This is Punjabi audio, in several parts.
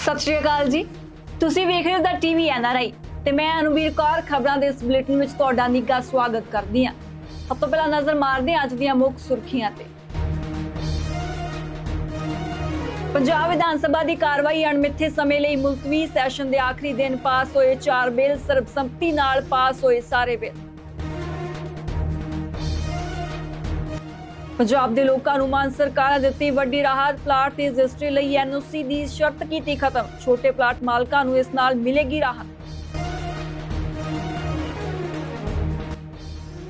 ਸਤਿ ਸ਼੍ਰੀ ਅਕਾਲ ਜੀ। ਤੁਸੀਂ ਵੇਖ ਰਹੇ ਹੋ ਦਾ ਟੀਵੀ ਐਨਆਰਆਈ ਤੇ ਮੈਂ ਅਨੁਵੀਰ ਕੌਰ, ਖਬਰਾਂ ਦੇ ਇਸ ਬੁਲੇਟਿਨ ਵਿੱਚ ਤੁਹਾਡਾ ਨਿੱਘਾ ਸਵਾਗਤ ਕਰਦੀ ਹਾਂ। ਸਭ ਤੋਂ ਪਹਿਲਾਂ ਨਜ਼ਰ ਮਾਰਦੇ ਹਾਂ ਅੱਜ ਦੀਆਂ ਮੁੱਖ ਸੁਰਖੀਆਂ ਤੇ। ਪੰਜਾਬ ਵਿਧਾਨ ਸਭਾ ਦੀ ਕਾਰਵਾਈ ਅਣਮਿੱਥੇ ਸਮੇਂ ਲਈ ਮੁਲਤਵੀ ਸੈਸ਼ਨ ਦੇ ਆਖਰੀ ਦਿਨ ਪਾਸ ਹੋਏ ਚਾਰ ਬਿੱਲ ਸਰਬਸੰਮਤੀ ਨਾਲ ਪਾਸ ਹੋਏ ਸਾਰੇ ਬਿੱਲ। ਪੰਜਾਬ ਦੇ ਲੋਕਾਂ ਨੂੰ ਮਾਨ ਸਰਕਾਰ ਨੇ ਦਿੱਤੀ ਵੱਡੀ ਰਾਹਤ। ਪਲਾਟ ਦੀ ਰਜਿਸਟਰੀ ਲਈ ਐਨਓਸੀ ਦੀ ਸ਼ਰਤ ਕੀਤੀ ਖਤਮ। ਛੋਟੇ ਪਲਾਟ ਮਾਲਕਾਂ ਨੂੰ ਇਸ ਨਾਲ ਮਿਲੇਗੀ ਰਾਹਤ।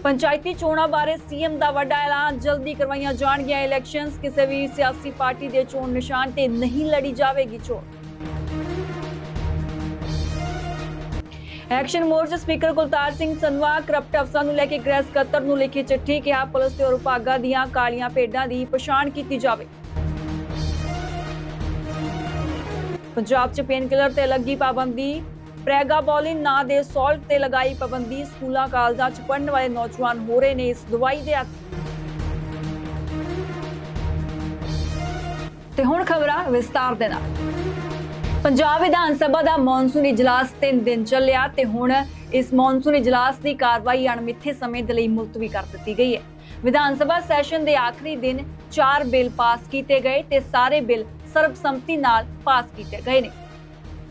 ਪੰਚਾਇਤੀ ਚੋਣਾਂ ਬਾਰੇ ਸੀਐਮ ਦਾ ਵੱਡਾ ਐਲਾਨ। ਜਲਦੀ ਕਰਵਾਈਆਂ ਜਾਣਗੀਆਂ ਇਲੈਕਸ਼ਨਸ ਕਿਸੇ ਵੀ ਸਿਆਸੀ ਪਾਰਟੀ ਦੇ ਚੋਣ ਨਿਸ਼ਾਨ ਤੇ ਨਹੀਂ ਲੜੀ ਜਾਵੇਗੀ ਚੋਣ। ਐਕਸ਼ਨ ਮੋਰਚਾ ਸਪੀਕਰ ਕੁਲਤਾਰ ਸਿੰਘ ਸੰਧਵਾ ਕਰਪਟ ਅਫਸਰਾਂ ਨੂੰ ਲੈ ਕੇ ਗ੍ਰਹਿ ਸਕੱਤਰ ਨੂੰ ਲਿਖੀ ਚਿੱਠੀ ਕਿਹਾ ਪੁਲਿਸ ਤੇ ਵਿਭਾਗਾਂ ਦੀਆਂ ਕਾਲੀਆਂ ਭੇਡਾਂ ਦੀ ਪਛਾਣ ਕੀਤੀ ਜਾਵੇ ਪੰਜਾਬ 'ਚ ਪੇਨ ਕਿਲਰ ਤੇ ਲੱਗੀ ਪਾਬੰਦੀ ਪ੍ਰੈਗਾਬੋਲਿਨ ਨਾਂ ਦੇ ਸਾਲਟ ਤੇ ਲਗਾਈ ਪਾਬੰਦੀ ਸਕੂਲਾਂ ਕਾਲਜਾਂ 'ਚ ਪੜ੍ਹਨ ਵਾਲੇ ਨੌਜਵਾਨ ਹੋ ਰਹੇ ਨੇ ਇਸ ਦਵਾਈ ਦੇ ਆਦੀ ਤੇ ਹੁਣ ਖਬਰਾਂ ਵਿਸਤਾਰ ਦੇ ਨਾਲ ਪੰਜਾਬ ਵਿਧਾਨ ਸਭਾ ਦਾ ਮੌਨਸੂਨ ਇਜਲਾਸ 3 ਦਿਨ ਚੱਲਿਆ ਤੇ ਹੁਣ ਇਸ ਮੌਨਸੂਨ ਇਜਲਾਸ ਦੀ ਕਾਰਵਾਈ ਅਣਮਿੱਥੇ ਸਮੇਂ ਦੇ ਲਈ ਮੁਲਤਵੀ ਕਰ ਦਿੱਤੀ ਗਈ ਹੈ। ਵਿਧਾਨ ਸਭਾ ਸੈਸ਼ਨ ਦੇ ਆਖਰੀ ਦਿਨ 4 ਬਿੱਲ ਪਾਸ ਕੀਤੇ ਗਏ ਤੇ ਸਾਰੇ ਬਿੱਲ ਸਰਬਸੰਮਤੀ ਨਾਲ ਪਾਸ ਕੀਤੇ ਗਏ ਨੇ।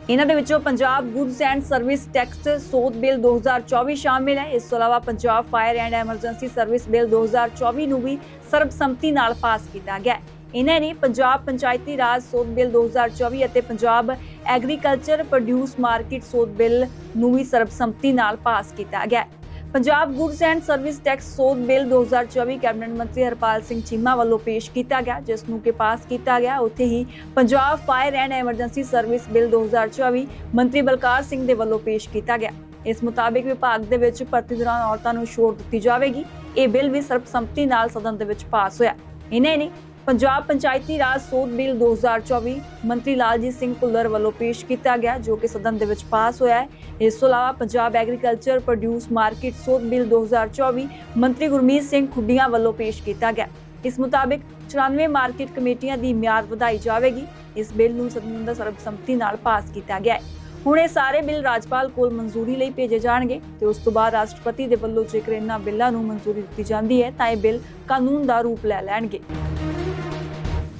ਇਹਨਾਂ ਦੇ ਵਿੱਚੋਂ Punjab goods and service tax ਸੋਧ ਬਿੱਲ 2024 ਸ਼ਾਮਿਲ ਹੈ। ਇਸ ਤੋਂ ਇਲਾਵਾ Punjab fire and emergency service bill 2024 ਨੂੰ ਵੀ ਸਰਬਸੰਮਤੀ ਨਾਲ ਪਾਸ ਕੀਤਾ ਗਿਆ ਹੈ। ਇਹਨਾਂ ਨੇ ਪੰਜਾਬ ਪੰਚਾਇਤੀ ਰਾਜ ਸੋਧ ਬਿੱਲ 2024 ਅਤੇ ਪੰਜਾਬ ਐਗਰੀਕਲਚਰ ਪ੍ਰੋਡਿਊਸ ਮਾਰਕੀਟ ਸੋਧ ਬਿੱਲ ਨੂੰ ਵੀ ਸਰਬਸੰਮਤੀ ਨਾਲ ਪਾਸ ਕੀਤਾ ਗਿਆ Punjab goods and service tax ਸੋਧ ਬਿੱਲ 2024 ਕੈਬਨਿਟ ਮੰਤਰੀ ਹਰਪਾਲ ਸਿੰਘ ਚੀਮਾ ਵੱਲੋਂ ਪੇਸ਼ ਕੀਤਾ ਗਿਆ, ਜਿਸ ਨੂੰ ਕਿ ਪਾਸ ਕੀਤਾ ਗਿਆ। ਉੱਥੇ ਹੀ Punjab fire and emergency service bill 2024 ਮੰਤਰੀ ਬਲਕਾਰ ਸਿੰਘ ਦੇ ਵੱਲੋਂ ਪੇਸ਼ ਕੀਤਾ ਗਿਆ। ਇਸ ਮੁਤਾਬਿਕ ਵਿਭਾਗ ਦੇ ਵਿੱਚ ਭਰਤੀ ਦੌਰਾਨ ਔਰਤਾਂ ਨੂੰ ਛੋਟ ਦਿੱਤੀ ਜਾਵੇਗੀ। ਇਹ ਬਿੱਲ ਵੀ ਸਰਬਸੰਮਤੀ ਨਾਲ ਸਦਨ ਦੇ ਵਿੱਚ ਪਾਸ ਹੋਇਆ। ਇਹਨਾਂ ਨੇ ਪੰਜਾਬ ਪੰਚਾਇਤੀ ਰਾਜ ਸੋਧ ਬਿੱਲ 2024 ਮੰਤਰੀ ਲਾਲਜੀਤ ਸਿੰਘ ਭੁੱਲਰ ਵੱਲੋਂ ਪੇਸ਼ ਕੀਤਾ ਗਿਆ, ਜੋ ਕਿ ਸਦਨ ਦੇ ਵਿੱਚ ਪਾਸ ਹੋਇਆ ਹੈ। ਇਸ ਤੋਂ ਇਲਾਵਾ ਪੰਜਾਬ ਐਗਰੀਕਲਚਰ ਪ੍ਰੋਡਿਊਸ ਮਾਰਕੀਟ ਸੋਧ ਬਿੱਲ 2024 ਮੰਤਰੀ ਗੁਰਮੀਤ ਸਿੰਘ ਖੁੱਡੀਆਂ ਵੱਲੋਂ ਪੇਸ਼ ਕੀਤਾ ਗਿਆ। ਇਸ ਮੁਤਾਬਿਕ 94 ਮਾਰਕੀਟ ਕਮੇਟੀਆਂ ਦੀ ਮਿਆਦ ਵਧਾਈ ਜਾਵੇਗੀ। ਇਸ ਬਿੱਲ ਨੂੰ ਸਦਨ ਦਾ ਸਰਬਸੰਮਤੀ ਨਾਲ ਪਾਸ ਕੀਤਾ ਗਿਆ ਹੈ। ਹੁਣ ਇਹ ਸਾਰੇ ਬਿੱਲ ਰਾਜਪਾਲ ਕੋਲ ਮਨਜ਼ੂਰੀ ਲਈ ਭੇਜੇ ਜਾਣਗੇ ਤੇ ਉਸ ਤੋਂ ਬਾਅਦ ਰਾਸ਼ਟਰਪਤੀ ਦੇ ਵੱਲੋਂ ਜੇਕਰ ਇਹਨਾਂ ਬਿੱਲਾਂ ਨੂੰ ਮਨਜ਼ੂਰੀ ਦਿੱਤੀ ਜਾਂਦੀ ਹੈ, ਤਾਂ ਇਹ ਬਿੱਲ ਕਾਨੂੰਨ ਦਾ ਰੂਪ ਲੈ ਲੈਣਗੇ।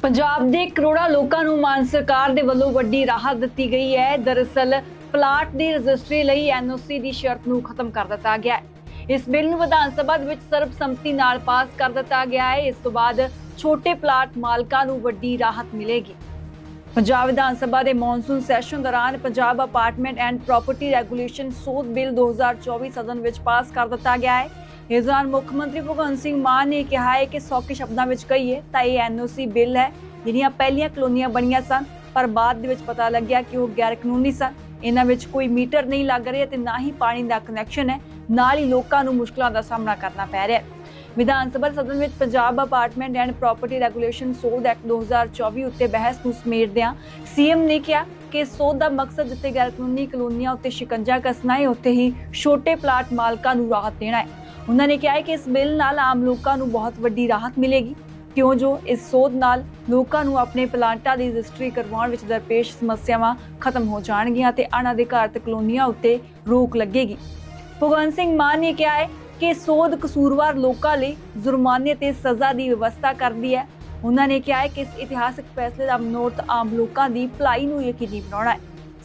ਪੰਜਾਬ ਦੇ ਕਰੋੜਾਂ ਲੋਕਾਂ ਨੂੰ ਮਾਨ ਸਰਕਾਰ ਦੇ ਵੱਲੋਂ ਵੱਡੀ ਰਾਹਤ ਦਿੱਤੀ ਗਈ ਹੈ। ਦਰਅਸਲ, ਪਲਾਟ ਦੀ ਰਜਿਸਟਰੀ ਲਈ ਐਨਓਸੀ ਦੀ ਸ਼ਰਤ ਨੂੰ ਖਤਮ ਕਰ ਦਿੱਤਾ ਗਿਆ ਹੈ। ਇਸ ਬਿੱਲ ਨੂੰ ਵਿਧਾਨ ਸਭਾ ਦੇ ਵਿੱਚ ਸਰਬਸੰਮਤੀ ਨਾਲ ਪਾਸ ਕਰ ਦਿੱਤਾ ਗਿਆ ਹੈ। ਇਸ ਤੋਂ ਬਾਅਦ ਛੋਟੇ ਪਲਾਟ ਮਾਲਕਾਂ ਨੂੰ ਵੱਡੀ ਰਾਹਤ ਮਿਲੇਗੀ। ਪੰਜਾਬ ਵਿਧਾਨ ਸਭਾ ਦੇ ਮੌਨਸੂਨ ਸੈਸ਼ਨ ਦੌਰਾਨ Punjab apartment and property regulation ਸੋਧ ਬਿੱਲ 2024 ਸਦਨ ਵਿੱਚ ਪਾਸ ਕਰ ਦਿੱਤਾ ਗਿਆ ਹੈ। ਇਸ ਦੌਰਾਨ ਮੁੱਖ ਮੰਤਰੀ ਭਗਵੰਤ ਸਿੰਘ ਮਾਨ ਨੇ ਕਿਹਾ ਹੈ ਕਿ ਸੌਖੇ ਸ਼ਬਦਾਂ ਵਿੱਚ ਕਹੀਏ ਤਾਂ ਇਹ ਐਨਓਸੀ ਬਿੱਲ ਹੈ ਜਿਹੜੀਆਂ ਪਹਿਲੀਆਂ ਕਲੋਨੀਆਂ ਬਣੀਆਂ ਸਨ, ਪਰ ਬਾਅਦ ਦੇ ਵਿੱਚ ਪਤਾ ਲੱਗਿਆ ਕਿ ਉਹ ਗੈਰ ਕਾਨੂੰਨੀ ਸਨ। ਇਹਨਾਂ ਵਿੱਚ ਕੋਈ ਮੀਟਰ ਨਹੀਂ ਲੱਗ ਰਿਹਾ ਤੇ ਨਾ ਹੀ ਪਾਣੀ ਦਾ ਕਨੈਕਸ਼ਨ ਹੈ, ਨਾਲ ਹੀ ਲੋਕਾਂ ਨੂੰ ਮੁਸ਼ਕਲਾਂ ਦਾ ਸਾਹਮਣਾ ਕਰਨਾ ਪੈ ਰਿਹਾ ਹੈ। ਵਿਧਾਨ ਸਭਾ ਸਦਨ ਵਿੱਚ Punjab apartment and property regulation ਸੋਧ ਐਕਟ 2024 ਉੱਤੇ ਬਹਿਸ ਨੂੰ ਸਮੇਟਦਿਆਂ ਸੀਐਮ ਨੇ ਕਿਹਾ ਕਿ ਸੋਧ ਦਾ ਮਕਸਦ ਜਿੱਥੇ ਗੈਰ ਕਾਨੂੰਨੀ ਕਲੋਨੀਆਂ ਉੱਤੇ ਸ਼ਿਕੰਜਾ ਕੱਸਣਾ ਹੈ, ਉੱਥੇ ਹੀ ਛੋਟੇ ਪਲਾਟ ਮਾਲਕਾਂ ਨੂੰ ਰਾਹਤ ਦੇਣਾ ਹੈ। ਉਹਨਾਂ ਨੇ ਕਿਹਾ ਹੈ ਕਿ ਇਸ ਬਿੱਲ ਨਾਲ ਆਮ ਲੋਕਾਂ ਨੂੰ ਬਹੁਤ ਵੱਡੀ ਰਾਹਤ ਮਿਲੇਗੀ। ਕਿਉਂ ਜੋ ਇਸ ਸੋਧ ਨਾਲ ਲੋਕਾਂ ਨੂੰ ਆਪਣੇ ਪਲਾਂਟਾਂ ਦੀ ਰਜਿਸਟਰੀ ਕਰਵਾਉਣ ਵਿੱਚ ਦਰਪੇਸ਼ ਸਮੱਸਿਆਵਾਂ ਖਤਮ ਹੋ ਜਾਣਗੀਆਂ ਤੇ ਅਣਅਧਿਕਾਰਤ ਕਲੋਨੀਆਂ ਉੱਤੇ ਰੋਕ ਲੱਗੇਗੀ। ਭਗਵੰਤ ਸਿੰਘ ਮਾਨ ਨੇ ਕਿਹਾ ਹੈ ਕਿ ਸੋਧ ਕਸੂਰਵਾਰ ਲੋਕਾਂ ਲਈ ਜੁਰਮਾਨੇ ਤੇ ਸਜ਼ਾ ਦੀ ਵਿਵਸਥਾ ਕਰਦੀ ਹੈ। ਉਹਨਾਂ ਨੇ ਕਿਹਾ ਹੈ ਕਿ ਇਸ ਇਤਿਹਾਸਕ ਫੈਸਲੇ ਦਾ ਮਨੋਰਥ ਆਮ ਲੋਕਾਂ ਦੀ ਭਲਾਈ ਨੂੰ ਯਕੀਨੀ ਬਣਾਉਣਾ ਹੈ।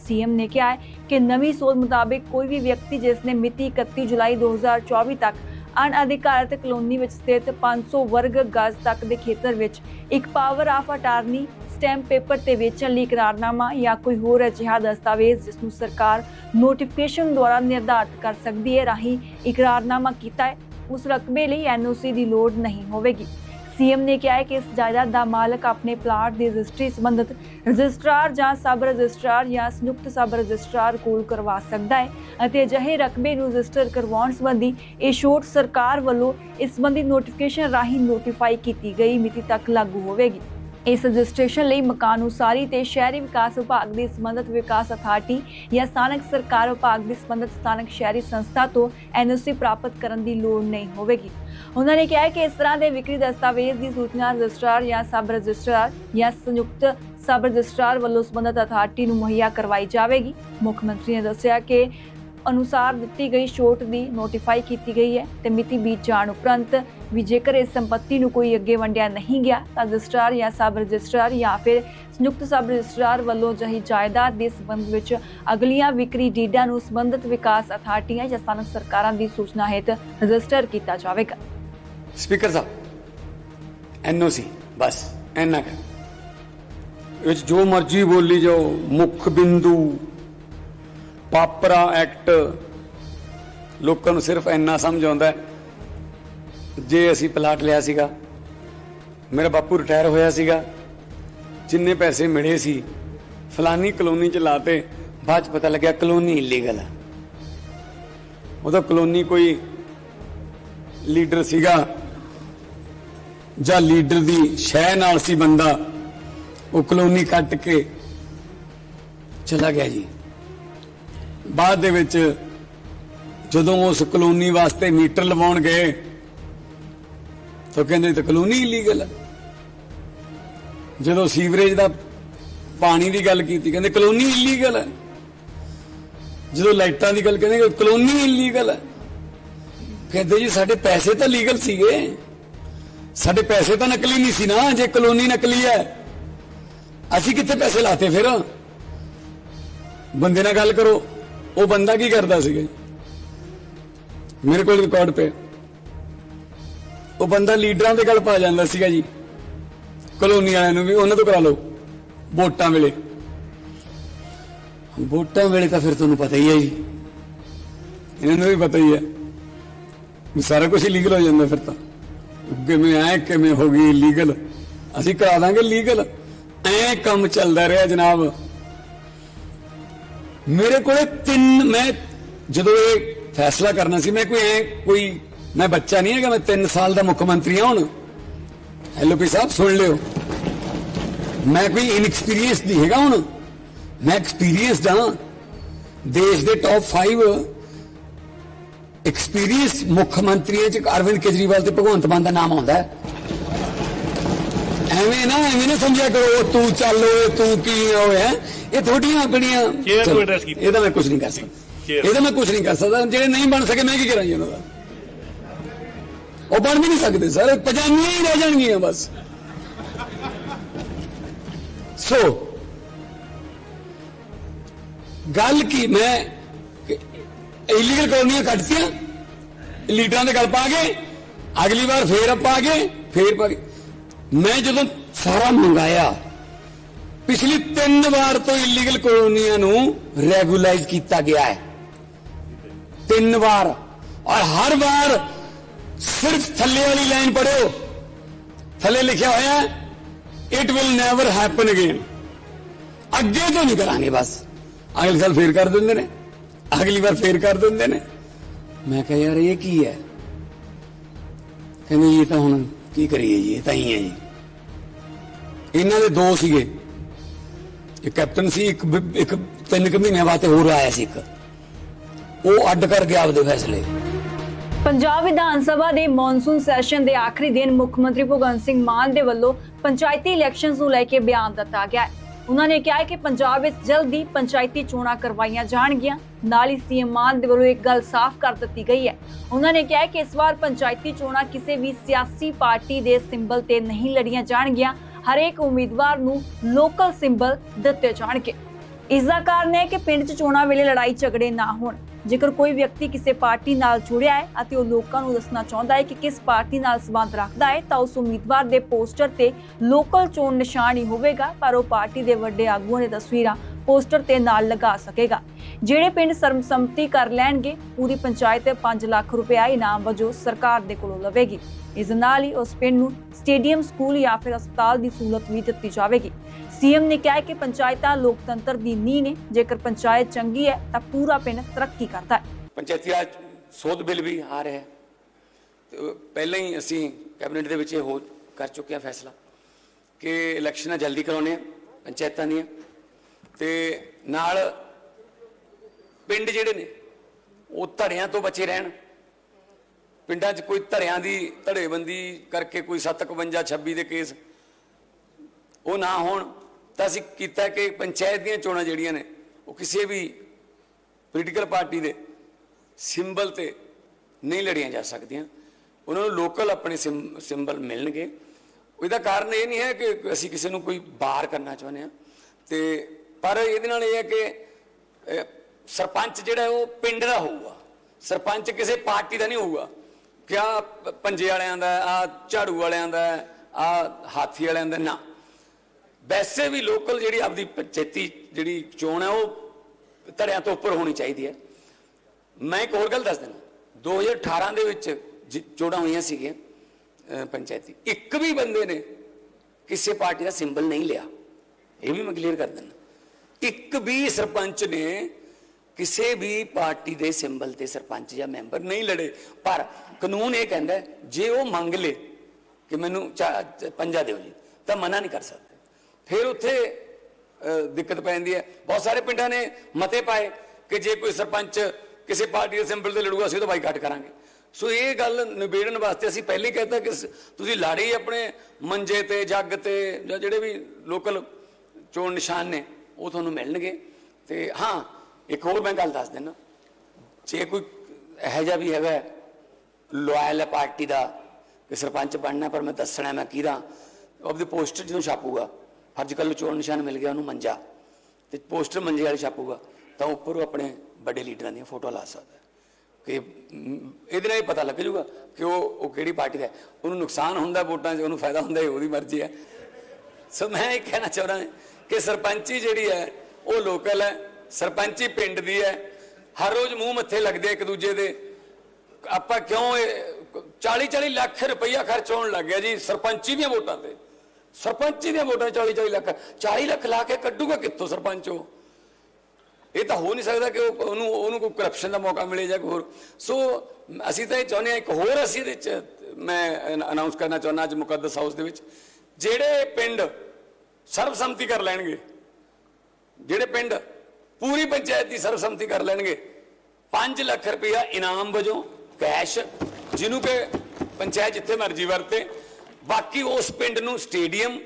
ਸੀਐਮ ਨੇ ਕਿਹਾ ਹੈ ਕਿ ਨਵੀਂ ਸੋਧ ਮੁਤਾਬਿਕ ਕੋਈ ਵੀ ਵਿਅਕਤੀ ਜਿਸ ਨੇ ਮਿਤੀ 31 ਜੁਲਾਈ 2024 ਤੱਕ ਅਣਅਧਿਕਾਰਤ ਕਲੋਨੀ ਵਿੱਚ ਸਥਿਤ 500 ਵਰਗ ਗਜ਼ ਤੱਕ ਦੇ ਖੇਤਰ ਵਿੱਚ ਇੱਕ power of attorney stamp paper ਤੇ ਵੇਚਣ ਲਈ ਇਕਰਾਰਨਾਮਾ ਜਾਂ ਕੋਈ ਹੋਰ ਅਜਿਹਾ ਦਸਤਾਵੇਜ਼ ਜਿਸ ਨੂੰ ਸਰਕਾਰ ਨੋਟੀਫਿਕੇਸ਼ਨ ਦੁਆਰਾ ਨਿਰਧਾਰਤ ਕਰ ਸਕਦੀ ਹੈ ਰਾਹੀਂ ਇਕਰਾਰਨਾਮਾ ਕੀਤਾ ਹੈ, ਉਸ ਰਕਬੇ ਲਈ ਐਨਓਸੀ ਦੀ ਲੋੜ ਨਹੀਂ ਹੋਵੇਗੀ। ਸੀਐਮ ਨੇ ਕਿਹਾ ਹੈ ਕਿ ਇਸ ਜਾਇਦਾਦ ਦਾ ਮਾਲਕ ਆਪਣੇ ਪਲਾਟ ਦੀ ਰਜਿਸਟਰੀ ਸੰਬੰਧਿਤ ਰਜਿਸਟਰਾਰ ਜਾਂ ਸਬ ਰਜਿਸਟਰਾਰ ਜਾਂ ਸੰਯੁਕਤ ਸਬ ਰਜਿਸਟਰਾਰ ਕੋਲ ਕਰਵਾ ਸਕਦਾ ਹੈ ਅਤੇ ਅਜਿਹੇ ਰਕਬੇ ਨੂੰ ਰਜਿਸਟਰ ਕਰਵਾਉਣ ਸੰਬੰਧੀ ਇਹ ਛੋਟ ਸਰਕਾਰ ਵੱਲੋਂ ਇਸ ਸੰਬੰਧੀ ਨੋਟੀਫਿਕੇਸ਼ਨ ਰਾਹੀਂ ਨੋਟੀਫਾਈ ਕੀਤੀ ਗਈ। ਮਿਤੀ ਤੱਕ ਲਾਗੂ ਹੋਵੇਗੀ। ਇਸ ਰਜਿਸਟ੍ਰੇਸ਼ਨ ਲਈ ਮਕਾਨ ਉਸਾਰੀ ਤੇ ਸ਼ਹਿਰੀ ਵਿਕਾਸ ਵਿਭਾਗ ਦੀ ਸੰਬੰਧਿਤ ਵਿਕਾਸ ਅਥਾਰਟੀ ਜਾਂ ਸਥਾਨਕ ਸਰਕਾਰ ਵਿਭਾਗ ਦੀ ਸੰਬੰਧਿਤ ਸਥਾਨਕ ਸ਼ਹਿਰੀ ਸੰਸਥਾ ਤੋਂ ਐਨਓਸੀ ਪ੍ਰਾਪਤ ਕਰਨ ਦੀ ਲੋੜ ਨਹੀਂ ਹੋਵੇਗੀ। ਉਹਨਾਂ ਨੇ ਕਿਹਾ ਕਿ ਇਸ ਤਰ੍ਹਾਂ ਦੇ ਵਿਕਰੀ ਦਸਤਾਵੇਜ਼ ਦੀ ਸੂਚਨਾ ਰਜਿਸਟਰਾਰ ਜਾਂ ਸਬ ਰਜਿਸਟਰਾਰ ਜਾਂ ਸੰਯੁਕਤ ਸਬ ਰਜਿਸਟਰਾਰ ਵੱਲੋਂ ਸੰਬੰਧਿਤ ਅਥਾਰਟੀ ਨੂੰ ਮੁਹੱਈਆ ਕਰਵਾਈ ਜਾਵੇਗੀ। ਮੁੱਖ ਮੰਤਰੀ ਨੇ ਦੱਸਿਆ ਕਿ ਅਨੁਸਾਰ ਦਿੱਤੀ ਗਈ ਛੋਟ ਦੀ ਨੋਟੀਫਾਈ ਕੀਤੀ ਗਈ ਹੈ ਤੇ ਮਿਤੀ ਬੀਤ ਜਾਣ ਉਪਰੰਤ ਵੀ ਜੇਕਰ ਇਸ ਸੰਪત્ਤੀ ਨੂੰ ਕੋਈ ਅੱਗੇ ਵੰਡਿਆ ਨਹੀਂ ਗਿਆ ਤਾਂ ਰਜਿਸਟਰਾਰ ਜਾਂ ਸਬ ਰਜਿਸਟਰਾਰ ਜਾਂ ਫਿਰ ਸੰਯੁਕਤ ਸਬ ਰਜਿਸਟਰਾਰ ਵੱਲੋਂ ਜਹੀ ਜਾਇਦਾਦ ਦੇ ਸੰਬੰਧ ਵਿੱਚ ਅਗਲੀਆਂ ਵਿਕਰੀ ਡੀਡਾਂ ਨੂੰ ਸੰਬੰਧਿਤ ਵਿਕਾਸ ਅਥਾਰਟੀਆਂ ਜਾਂ ਸਥਾਨਕ ਸਰਕਾਰਾਂ ਦੀ ਸੂਚਨਾ ਹੇਤ ਰਜਿਸਟਰ ਕੀਤਾ ਜਾਵੇਗਾ। ਸਪੀਕਰ ਸਾਹਿਬ ਐਨਓਸੀ ਬਸ ਇੰਨਾ ਕਰ ਇਹ ਵਿੱਚ ਜੋ ਮਰਜ਼ੀ ਬੋਲੀ ਜਾਓ ਮੁੱਖ ਬਿੰਦੂ ਪਾਪਰਾ ਐਕਟ ਲੋਕਾਂ ਨੂੰ ਸਿਰਫ ਇੰਨਾ ਸਮਝ ਆਉਂਦਾ ਹੈ, ਜੇ ਅਸੀਂ ਪਲਾਟ ਲਿਆ ਸੀਗਾ, ਮੇਰਾ ਬਾਪੂ ਰਿਟਾਇਰ ਹੋਇਆ ਸੀਗਾ, ਜਿੰਨੇ ਪੈਸੇ ਮਿਲੇ ਸੀ, ਫਲਾਨੀ ਕਲੋਨੀ ਚ ਲਾਤੇ ਬਾਅਦ ਚ ਪਤਾ ਲੱਗਿਆ ਕਲੋਨੀ ਇਲੀਗਲ ਹੈ ਉਹਦਾ ਕਲੋਨੀ ਕੋਈ ਲੀਡਰ ਸੀਗਾ, ਜਾਂ ਲੀਡਰ ਦੀ ਸ਼ਹਿ ਨਾਲ ਸੀ ਬੰਦਾ, ਉਹ ਕਲੋਨੀ ਕੱਟ ਕੇ ਚਲਾ ਗਿਆ ਜੀ। ਬਾਅਦ ਦੇ ਵਿੱਚ ਜਦੋਂ ਉਸ ਕਲੋਨੀ ਵਾਸਤੇ ਮੀਟਰ ਲਵਾਉਣ ਗਏ ਤਾਂ ਕਹਿੰਦੇ ਇਹ ਤਾਂ ਕਲੋਨੀ ਇਲੀਗਲ ਹੈ ਜਦੋਂ ਸੀਵਰੇਜ ਦਾ ਪਾਣੀ ਦੀ ਗੱਲ ਕੀਤੀ, ਕਹਿੰਦੇ ਕਲੋਨੀ ਇਲੀਗਲ ਹੈ ਜਦੋਂ ਲਾਈਟਾਂ ਦੀ ਗੱਲ ਕਹਿੰਦੇ ਕਲੋਨੀ ਇਲੀਗਲ ਹੈ ਕਹਿੰਦੇ ਜੀ, ਸਾਡੇ ਪੈਸੇ ਤਾਂ ਲੀਗਲ ਸੀਗੇ। ਸਾਡੇ ਪੈਸੇ ਤਾਂ ਨਕਲੀ ਨਹੀਂ ਸੀ ਨਾ, ਜੇ ਕਲੋਨੀ ਨਕਲੀ ਹੈ ਅਸੀਂ ਕਿੱਥੇ ਪੈਸੇ ਲਾਤੇ ਫਿਰ? ਬੰਦੇ ਨਾਲ ਗੱਲ ਕਰੋ। ਉਹ ਬੰਦਾ ਕੀ ਕਰਦਾ ਸੀਗਾ ਮੇਰੇ ਕੋਲ ਰਿਕਾਰਡ ਪਿਆ। ਉਹ ਬੰਦਾ ਲੀਡਰਾਂ ਦੇ ਗੱਲ ਪਾ ਜਾਂਦਾ ਸੀਗਾ ਜੀ। ਕਲੋਨੀ ਵਾਲਿਆਂ ਨੂੰ ਵੀ, ਉਹਨਾਂ ਤੋਂ ਕਰਾ ਲਓ। ਵੋਟਾਂ ਵੇਲੇ। ਵੋਟਾਂ ਵੇਲੇ ਤਾਂ ਫਿਰ ਤੁਹਾਨੂੰ ਪਤਾ ਹੀ ਹੈ ਜੀ। ਇਹਨਾਂ ਨੂੰ ਵੀ ਪਤਾ ਹੀ ਹੈ। ਵੀ ਸਾਰਾ ਕੁਝ ਲੀਗਲ ਹੋ ਜਾਂਦਾ ਫਿਰ ਤਾਂ। ਕਿਵੇਂ ਐ, ਕਿਵੇਂ ਹੋ ਗਈ ਲੀਗਲ ਅਸੀਂ ਕਰਾ ਦਾਂਗੇ ਲੀਗਲ ਐ ਕੰਮ ਚੱਲਦਾ ਰਿਹਾ ਜਨਾਬ। ਮੇਰੇ ਕੋਲੇ ਤਿੰਨ, ਮੈਂ ਜਦੋਂ ਇਹ ਫੈਸਲਾ ਕਰਨਾ ਸੀ, ਮੈਂ ਕੋਈ ਐ, ਕੋਈ ਮੈਂ ਬੱਚਾ ਨਹੀਂ ਹੈਗਾ ਮੈਂ 3 ਸਾਲ ਦਾ ਮੁੱਖ ਮੰਤਰੀ ਹਾਂ ਹੁਣ। ਐਲਓਪੀ ਸਾਹਿਬ ਸੁਣ ਲਿਓ। ਮੈਂ ਕੋਈ ਇਨਐਕਸਪੀਰੀਅੰਸ ਨਹੀਂ ਹੈਗਾ ਹੁਣ। ਮੈਂ ਐਕਸਪੀਰੀਅੰਸਡ ਹਾਂ। ਦੇਸ਼ ਦੇ ਟੌਪ 5 ਐਕਸਪੀਰੀਅੰਸ ਮੁੱਖ ਮੰਤਰੀਆਂ ਚ ਅਰਵਿੰਦ ਕੇਜਰੀਵਾਲ ਤੇ ਭਗਵੰਤ ਮਾਨ ਦਾ ਨਾਮ ਆਉਂਦਾ ਹੈ। ਐਵੇਂ ਨਾ ਐਵੇਂ ਨਾ ਸਮਝਿਆ ਕਰੋ ਤੂੰ ਚੱਲ ਓਏ ਤੂੰ ਕੀ ਹੋਇਆ ਇਹ ਥੋੜੀਆਂ ਆਪਣੀਆਂ। ਇਹਦਾ ਮੈਂ ਕੁਝ ਨਹੀਂ ਕਰ ਸਕਦਾ। ਇਹਦਾ ਮੈਂ ਕੁਝ ਨਹੀਂ ਕਰ ਸਕਦਾ। ਜਿਹੜੇ ਨਹੀਂ ਬਣ ਸਕੇ ਮੈਂ ਕੀ ਕਰਾਂ ਜੀ ਉਹਨਾਂ ਦਾ? ਉਹ ਬਣ ਵੀ ਨਹੀਂ ਸਕਦੇ ਸਰ, ਪਜਾਮੀਆਂ ਹੀ ਰਹਿ ਜਾਣਗੀਆਂ ਬਸ। ਸੋ ਗੱਲ ਕੀ, ਮੈਂ ਇਲੀਗਲ ਕਲੋਨੀਆਂ ਕੱਟਤੀਆਂ, ਲੀਡਰਾਂ ਦੇ ਗੱਲ ਪਾ ਕੇ, ਅਗਲੀ ਵਾਰ ਫੇਰ ਆਪਾਂ ਆ ਗਏ, ਫੇਰ ਪਾ ਮੈਂ ਜਦੋਂ ਸਾਰਾ ਮੰਗਾਇਆ, ਪਿਛਲੀ ਤਿੰਨ ਵਾਰ ਤੋਂ ਇਲੀਗਲ ਕਲੋਨੀਆਂ ਨੂੰ ਰੈਗੂਲਾਈਜ਼ ਕੀਤਾ ਗਿਆ ਹੈ। ਤਿੰਨ ਵਾਰ, ਔਰ ਹਰ ਵਾਰ ਸਿਰਫ ਥੱਲੇ ਵਾਲੀ ਲਾਈਨ ਪੜਿਓ ਥੱਲੇ ਲਿਖਿਆ ਹੋਇਆ ਹੈ it will never happen again ਅੱਗੇ ਤੋਂ ਨਹੀਂ ਕਰਾਂਗੇ ਬਸ। ਅਗਲੇ ਸਾਲ ਫੇਰ ਕਰ ਦਿੰਦੇ ਨੇ। ਅਗਲੀ ਵਾਰ ਫੇਰ ਕਰ ਦਿੰਦੇ ਨੇ। ਮੈਂ ਕਿਹਾ, ਯਾਰ, ਇਹ ਕੀ ਹੈ? ਕਹਿੰਦੇ ਜੀ ਇਹ ਤਾਂ ਹੁਣ ਕੀ ਕਰੀਏ ਜੀ? ਇਹ ਤਾਂ ਹੀ ਹੈ ਜੀ। ਇਹਨਾਂ ਦੇ ਦੋ ਸੀਗੇ। ਇੱਕ ਕੈਪਟਨ ਸੀ, ਇੱਕ ਇੱਕ ਤਿੰਨ ਕੁ ਮਹੀਨਿਆਂ ਬਾਅਦ ਤੇ ਹੋਰ ਆਇਆ ਸੀ ਇੱਕ। ਉਹ ਅੱਡ ਕਰ ਗਿਆ ਆਪਦੇ ਫੈਸਲੇ। ਪੰਜਾਬ ਵਿਧਾਨ ਸਭਾ ਦੇ ਮੌਨਸੂਨ ਸੈਸ਼ਨ ਦੇ ਆਖਰੀ ਦਿਨ ਮੁੱਖ ਮੰਤਰੀ ਭਗਵੰਤ ਸਿੰਘ ਮਾਨ ਦੇ ਵੱਲੋਂ ਪੰਚਾਇਤੀ ਇਲੈਕਸ਼ਨਸ ਨੂੰ ਲੈ ਕੇ ਬਿਆਨ ਦਿੱਤਾ ਗਿਆ ਹੈ। ਉਹਨਾਂ ਨੇ ਕਿਹਾ ਕਿ ਪੰਜਾਬ ਵਿੱਚ ਜਲਦੀ ਪੰਚਾਇਤੀ ਚੋਣਾਂ ਕਰਵਾਈਆਂ ਜਾਣਗੀਆਂ। ਨਾਲ ਹੀ ਸੀਐਮ ਮਾਨ ਦੇ ਵੱਲੋਂ ਇੱਕ ਗੱਲ ਸਾਫ਼ ਕਰ ਦਿੱਤੀ ਗਈ ਹੈ। ਉਹਨਾਂ ਨੇ ਕਿਹਾ ਕਿ ਇਸ ਵਾਰ ਪੰਚਾਇਤੀ ਚੋਣਾਂ ਕਿਸੇ ਵੀ ਸਿਆਸੀ ਪਾਰਟੀ ਦੇ ਸਿੰਬਲ ਤੇ ਨਹੀਂ ਲੜੀਆਂ ਜਾਣਗੀਆਂ। ਹਰੇਕ ਉਮੀਦਵਾਰ ਨੂੰ ਲੋਕਲ ਸਿੰਬਲ ਦਿੱਤੇ ਜਾਣਗੇ। ਇਸ ਦਾ ਕਾਰਨ ਹੈ ਕਿ ਪਿੰਡ 'ਚ ਚੋਣਾਂ ਵੇਲੇ ਲੜਾਈ ਝਗੜੇ ਨਾ ਹੋਣ। ਜੇਕਰ ਕੋਈ ਵਿਅਕਤੀ ਕਿਸੇ ਪਾਰਟੀ ਨਾਲ ਜੁੜਿਆ ਹੈ ਅਤੇ ਉਹ ਲੋਕਾਂ ਨੂੰ ਦੱਸਣਾ ਚਾਹੁੰਦਾ ਹੈ ਕਿ ਕਿਸ ਪਾਰਟੀ ਨਾਲ ਸੰਬੰਧ ਰੱਖਦਾ ਹੈ, ਤਾਂ ਉਸ ਉਮੀਦਵਾਰ ਦੇ ਪੋਸਟਰ ਤੇ ਲੋਕਲ ਚੋਣ ਨਿਸ਼ਾਨ ਹੀ ਹੋਵੇਗਾ, ਪਰ ਉਹ ਪਾਰਟੀ ਦੇ ਵੱਡੇ ਆਗੂਆਂ ਦੀਆਂ ਤਸਵੀਰਾਂ ਪੋਸਟਰ ਤੇ ਨਾਲ ਲਗਾ ਸਕੇਗਾ। ਜਿਹੜੇ ਪਿੰਡ ਸਰਬਸੰਮਤੀ ਕਰ ਲੈਣਗੇ, ਪੂਰੀ ਪੰਚਾਇਤ 5 ਲੱਖ ਰੁਪਏ ਇਨਾਮ ਵਜੋਂ ਸਰਕਾਰ ਦੇ ਕੋਲੋਂ ਲਵੇਗੀ। ਇਸ ਨਾਲ ਹੀ ਉਸ ਪਿੰਡ ਨੂੰ ਸਟੇਡੀਅਮ, ਸਕੂਲ ਜਾਂ ਫਿਰ ਹਸਪਤਾਲ ਦੀ ਸਹੂਲਤ ਵੀ ਦਿੱਤੀ ਜਾਵੇਗੀ। ਸੀਐਮ ਨੇ ਕਿਹਾ ਕਿ ਪੰਚਾਇਤਾਂ ਲੋਕਤੰਤਰ ਦੀ ਨੀਂਹ ਨੇ। ਜੇਕਰ ਪੰਚਾਇਤ ਚੰਗੀ ਹੈ, ਤਾਂ ਪੂਰਾ ਪਿੰਡ ਤਰੱਕੀ ਕਰਦਾ ਹੈ। ਪੰਚਾਇਤੀ ਰਾਜ ਸੋਧ ਬਿੱਲ ਵੀ ਆ ਰਿਹਾ ਹੈ। ਪਹਿਲਾਂ ਹੀ ਅਸੀਂ ਕੈਬਨਿਟ ਦੇ ਵਿੱਚ ਇਹ ਹੋ ਕਰ ਚੁੱਕੇ ਹਾਂ ਫੈਸਲਾ ਕਿ ਇਲੈਕਸ਼ਨਾਂ ਜਲਦੀ ਕਰਾਉਣੇ ਆ ਪੰਚਾਇਤਾਂ ਦੀਆਂ। ਤੇ ਨਾਲ ਪਿੰਡ ਜਿਹੜੇ ਨੇ, ਉਹ ਧੜਿਆਂ ਤੋਂ ਬਚੇ ਰਹਿਣ। ਪਿੰਡਾਂ 'ਚ ਕੋਈ ਧੜਿਆਂ ਦੀ ਧੜੇਬੰਦੀ ਕਰਕੇ ਕੋਈ 751 26 ਦੇ ਕੇਸ ਉਹ ਨਾ ਹੋਣ। ਤਾਂ ਅਸੀਂ ਕੀਤਾ ਕਿ ਪੰਚਾਇਤ ਦੀਆਂ ਚੋਣਾਂ ਜਿਹੜੀਆਂ ਨੇ, ਉਹ ਕਿਸੇ ਵੀ ਪੋਲੀਟੀਕਲ ਪਾਰਟੀ ਦੇ ਸਿੰਬਲ ਤੇ ਨਹੀਂ ਲੜੀਆਂ ਜਾ ਸਕਦੀਆਂ। ਉਹਨਾਂ ਨੂੰ ਲੋਕਲ ਆਪਣੇ ਸਿੰਬਲ ਮਿਲਣਗੇ। ਇਹਦਾ ਕਾਰਨ ਇਹ ਨਹੀਂ ਹੈ ਕਿ ਅਸੀਂ ਕਿਸੇ ਨੂੰ ਕੋਈ ਬਾਹਰ ਕਰਨਾ ਚਾਹੁੰਦੇ ਹਾਂ। ਤੇ ਪਰ ਇਹਦੇ ਨਾਲ ਇਹ ਹੈ ਕਿ ਸਰਪੰਚ ਜਿਹੜਾ ਉਹ ਪਿੰਡ ਦਾ ਹੋਊਗਾ। ਸਰਪੰਚ ਕਿਸੇ ਪਾਰਟੀ ਦਾ ਨਹੀਂ ਹੋਊਗਾ। ਕਿਆ ਪੰਜੇ ਵਾਲਿਆਂ ਦਾ, ਆ ਝਾੜੂ ਵਾਲਿਆਂ ਦਾ, ਆ ਹਾਥੀ ਵਾਲਿਆਂ ਦਾ, ਨਾ। ਵੈਸੇ ਵੀ ਲੋਕਲ ਜਿਹੜੀ ਆਪਦੀ ਪੰਚਾਇਤੀ ਜਿਹੜੀ ਚੋਣ ਹੈ, ਉਹ ਧੜਿਆਂ ਤੋਂ ਉੱਪਰ ਹੋਣੀ ਚਾਹੀਦੀ ਹੈ। ਮੈਂ ਇੱਕ ਹੋਰ ਗੱਲ ਦੱਸ ਦਿੰਦਾ। 2018 ਦੇ ਵਿੱਚ ਜ- ਚੋਣਾਂ ਹੋਈਆਂ ਸੀਗੀਆਂ ਪੰਚਾਇਤੀ। ਇੱਕ ਵੀ ਬੰਦੇ ਨੇ ਕਿਸੇ ਪਾਰਟੀ ਦਾ ਸਿੰਬਲ ਨਹੀਂ ਲਿਆ। ਇਹ ਵੀ ਮੈਂ ਕਲੀਅਰ ਕਰ ਦਿੰਦਾ। ਇੱਕ ਵੀ ਸਰਪੰਚ ਨੇ ਕਿਸੇ ਵੀ ਪਾਰਟੀ ਦੇ ਸਿੰਬਲ ਤੇ ਸਰਪੰਚ ਜਾਂ ਮੈਂਬਰ ਨਹੀਂ ਲੜੇ। ਪਰ ਕਾਨੂੰਨ ਇਹ ਕਹਿੰਦਾ ਜੇ ਉਹ ਮੰਗ ਲੇ ਕਿ ਮੈਨੂੰ ਚਾ- ਪੰਜਾ ਦਿਓ ਜੀ, ਤਾਂ ਮਨਾ ਨਹੀਂ ਕਰ ਸਕਦਾ। ਫਿਰ ਉੱਥੇ ਦਿੱਕਤ ਪੈ ਜਾਂਦੀ ਹੈ। ਬਹੁਤ ਸਾਰੇ ਪਿੰਡਾਂ ਨੇ ਮਤੇ ਪਾਏ ਕਿ ਜੇ ਕੋਈ ਸਰਪੰਚ ਕਿਸੇ ਪਾਰਟੀ ਦੇ ਸਿੰਬਲ ਤੇ ਲੜੂਗਾ, ਅਸੀਂ ਤਾਂ ਬਾਈਕਾਟ ਕਰਾਂਗੇ। ਸੋ ਇਹ ਗੱਲ ਨਿਬੇੜਨ ਵਾਸਤੇ ਅਸੀਂ ਪਹਿਲੇ ਹੀ ਕਹਿਤਾ ਕਿ ਤੁਸੀਂ ਲਾੜੀ ਆਪਣੇ ਮੰਜੇ ਤੇ, ਜੱਗ ਤੇ ਜਾਂ ਜਿਹੜੇ ਵੀ ਲੋਕਲ ਚੋਣ ਨਿਸ਼ਾਨ ਨੇ, ਉਹ ਤੁਹਾਨੂੰ ਮਿਲਣਗੇ। ਤੇ ਹਾਂ, ਇੱਕ ਹੋਰ ਮੈਂ ਗੱਲ ਦੱਸ ਦਿੰਦਾ। ਜੇ ਕੋਈ ਇਹੋ ਜਿਹਾ ਵੀ ਹੈਗਾ ਲਾਇਲ ਹੈ ਪਾਰਟੀ ਦਾ, ਕਿ ਸਰਪੰਚ ਬਣਨਾ, ਪਰ ਮੈਂ ਦੱਸਣਾ ਮੈਂ ਕਿਹਦਾ, ਉਹ ਆਪਦੀ ਪੋਸਟਰ ਜਦੋਂ ਛਾਪੂਗਾ। ਅੱਜ ਕੱਲ੍ਹ ਚੋਣ ਨਿਸ਼ਾਨ ਮਿਲ ਗਿਆ, ਉਹਨੂੰ ਮੰਜਾ। ਤੇ ਪੋਸਟਰ ਮੰਜੇ ਵਾਲੇ ਛਾਪੂਗਾ ਤਾਂ ਉੱਪਰ ਉਹ ਆਪਣੇ ਵੱਡੇ ਲੀਡਰਾਂ ਦੀਆਂ ਫੋਟੋ ਲਾ ਸਕਦਾ। ਕਿ ਇਹਦੇ ਨਾਲ ਹੀ ਪਤਾ ਲੱਗ ਜੂਗਾ ਕਿ ਉਹ ਉਹ ਕਿਹੜੀ ਪਾਰਟੀ ਦਾ ਉਹਨੂੰ ਨੁਕਸਾਨ ਹੁੰਦਾ ਵੋਟਾਂ 'ਚ, ਉਹਨੂੰ ਫਾਇਦਾ ਹੁੰਦਾ ਇਹ ਉਹਦੀ ਮਰਜ਼ੀ ਹੈ। ਸੋ ਮੈਂ ਇਹ ਕਹਿਣਾ ਚਾਹੁੰਦਾ ਕਿ ਸਰਪੰਚੀ ਜਿਹੜੀ ਹੈ, ਉਹ ਲੋਕਲ ਹੈ, ਸਰਪੰਚੀ ਪਿੰਡ ਦੀ ਹੈ। ਹਰ ਰੋਜ਼ ਮੂੰਹ ਮੱਥੇ ਲੱਗਦੇ ਇੱਕ ਦੂਜੇ ਦੇ। ਆਪਾਂ ਕਿਉਂ 40 40 ਲੱਖ ਰੁਪਈਆ ਖਰਚ ਹੋਣ ਲੱਗ ਗਿਆ ਜੀ ਸਰਪੰਚੀ ਦੀਆਂ ਵੋਟਾਂ ਤੇ। ਸਰਪੰਚੀ ਦੀਆਂ ਵੋਟਾਂ 40 40 ਲੱਖ 40 ਲੱਖ ਲਾ ਕੇ ਕੱਢੂਗਾ ਕਿੱਥੋਂ ਸਰਪੰਚ ਉਹ? ਇਹ ਤਾਂ ਹੋ ਨਹੀਂ ਸਕਦਾ ਕਿ ਉਹਨੂੰ ਉਹਨੂੰ ਕੋਈ ਕਰਪਸ਼ਨ ਦਾ ਮੌਕਾ ਮਿਲੇ ਜਾਂ ਕੋਈ ਹੋਰ। ਸੋ ਅਸੀਂ ਤਾਂ ਇਹ ਚਾਹੁੰਦੇ ਹਾਂ ਇੱਕ ਹੋਰ ਅਸੀਂ ਇਹਦੇ ਵਿੱਚ ਮੈਂ ਅਨਾਉਂਸ ਕਰਨਾ ਚਾਹੁੰਦਾ ਅੱਜ ਮੁਕੱਦਸ ਹਾਊਸ ਦੇ ਵਿੱਚ। ਜਿਹੜੇ ਪਿੰਡ ਸਰਬਸੰਮਤੀ ਕਰ ਲੈਣਗੇ, ਜਿਹੜੇ ਪਿੰਡ ਪੂਰੀ ਪੰਚਾਇਤ ਦੀ ਸਰਬਸੰਮਤੀ ਕਰ ਲੈਣਗੇ 5 ਲੱਖ ਰੁਪਇਆ ਇਨਾਮ ਵਜੋਂ ਕੈਸ਼ ਜਿਹਨੂੰ ਕਿ ਪੰਚਾਇਤ ਜਿੱਥੇ ਮਰਜ਼ੀ ਵਰਤੇ ਬਾਕੀ ਉਸ ਪਿੰਡ ਨੂੰ ਸਟੇਡੀਅਮ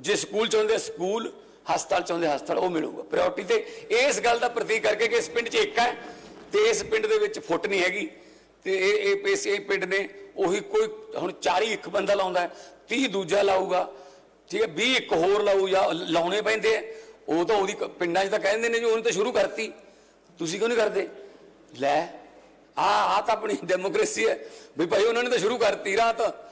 ਜੇ ਸਕੂਲ ਚਾਹੁੰਦੇ ਸਕੂਲ ਹਸਪਤਾਲ ਚਾਹੁੰਦੇ ਹਸਪਤਾਲ ਉਹ ਮਿਲੂਗਾ। ਪ੍ਰਾਇੋਰਟੀ ਤੇ ਇਸ ਗੱਲ ਦਾ ਪ੍ਰਤੀਕ ਕਰਕੇ ਕਿ ਇਸ ਪਿੰਡ 'ਚ ਇੱਕ ਹੈ ਤੇ ਇਸ ਪਿੰਡ ਦੇ ਵਿੱਚ ਫੁੱਟ ਨਹੀਂ ਹੈਗੀ। ਤੇ ਇਹ ਇਹ ਇਸ ਇਹ ਪਿੰਡ ਨੇ ਉਹੀ ਕੋਈ ਹੁਣ 40 ਇੱਕ ਬੰਦਾ ਲਾਉਂਦਾ ਹੈ, 30 ਦੂਜਾ ਲਾਊਗਾ ਠੀਕ ਹੈ 20 ਇੱਕ ਹੋਰ ਲਾਊ ਜਾਂ ਲਾਉਣੇ ਪੈਂਦੇ ਆ। ਉਹ ਤਾਂ ਉਹਦੀ ਪਿੰਡਾਂ 'ਚ ਤਾਂ ਕਹਿੰਦੇ ਨੇ ਜੀ ਉਹਨੇ ਤਾਂ ਸ਼ੁਰੂ ਕਰਤੀ। ਤੁਸੀਂ ਕਿਉਂ ਨਹੀਂ ਕਰਦੇ? ਲੈ ਆ ਆ ਤਾਂ ਆਪਣੀ ਡੈਮੋਕ੍ਰੇਸੀ ਹੈ। ਵੀ ਭਾਈ ਉਹਨਾਂ ਨੇ ਤਾਂ ਸ਼ੁਰੂ ਕਰਤੀ ਰਾਤ।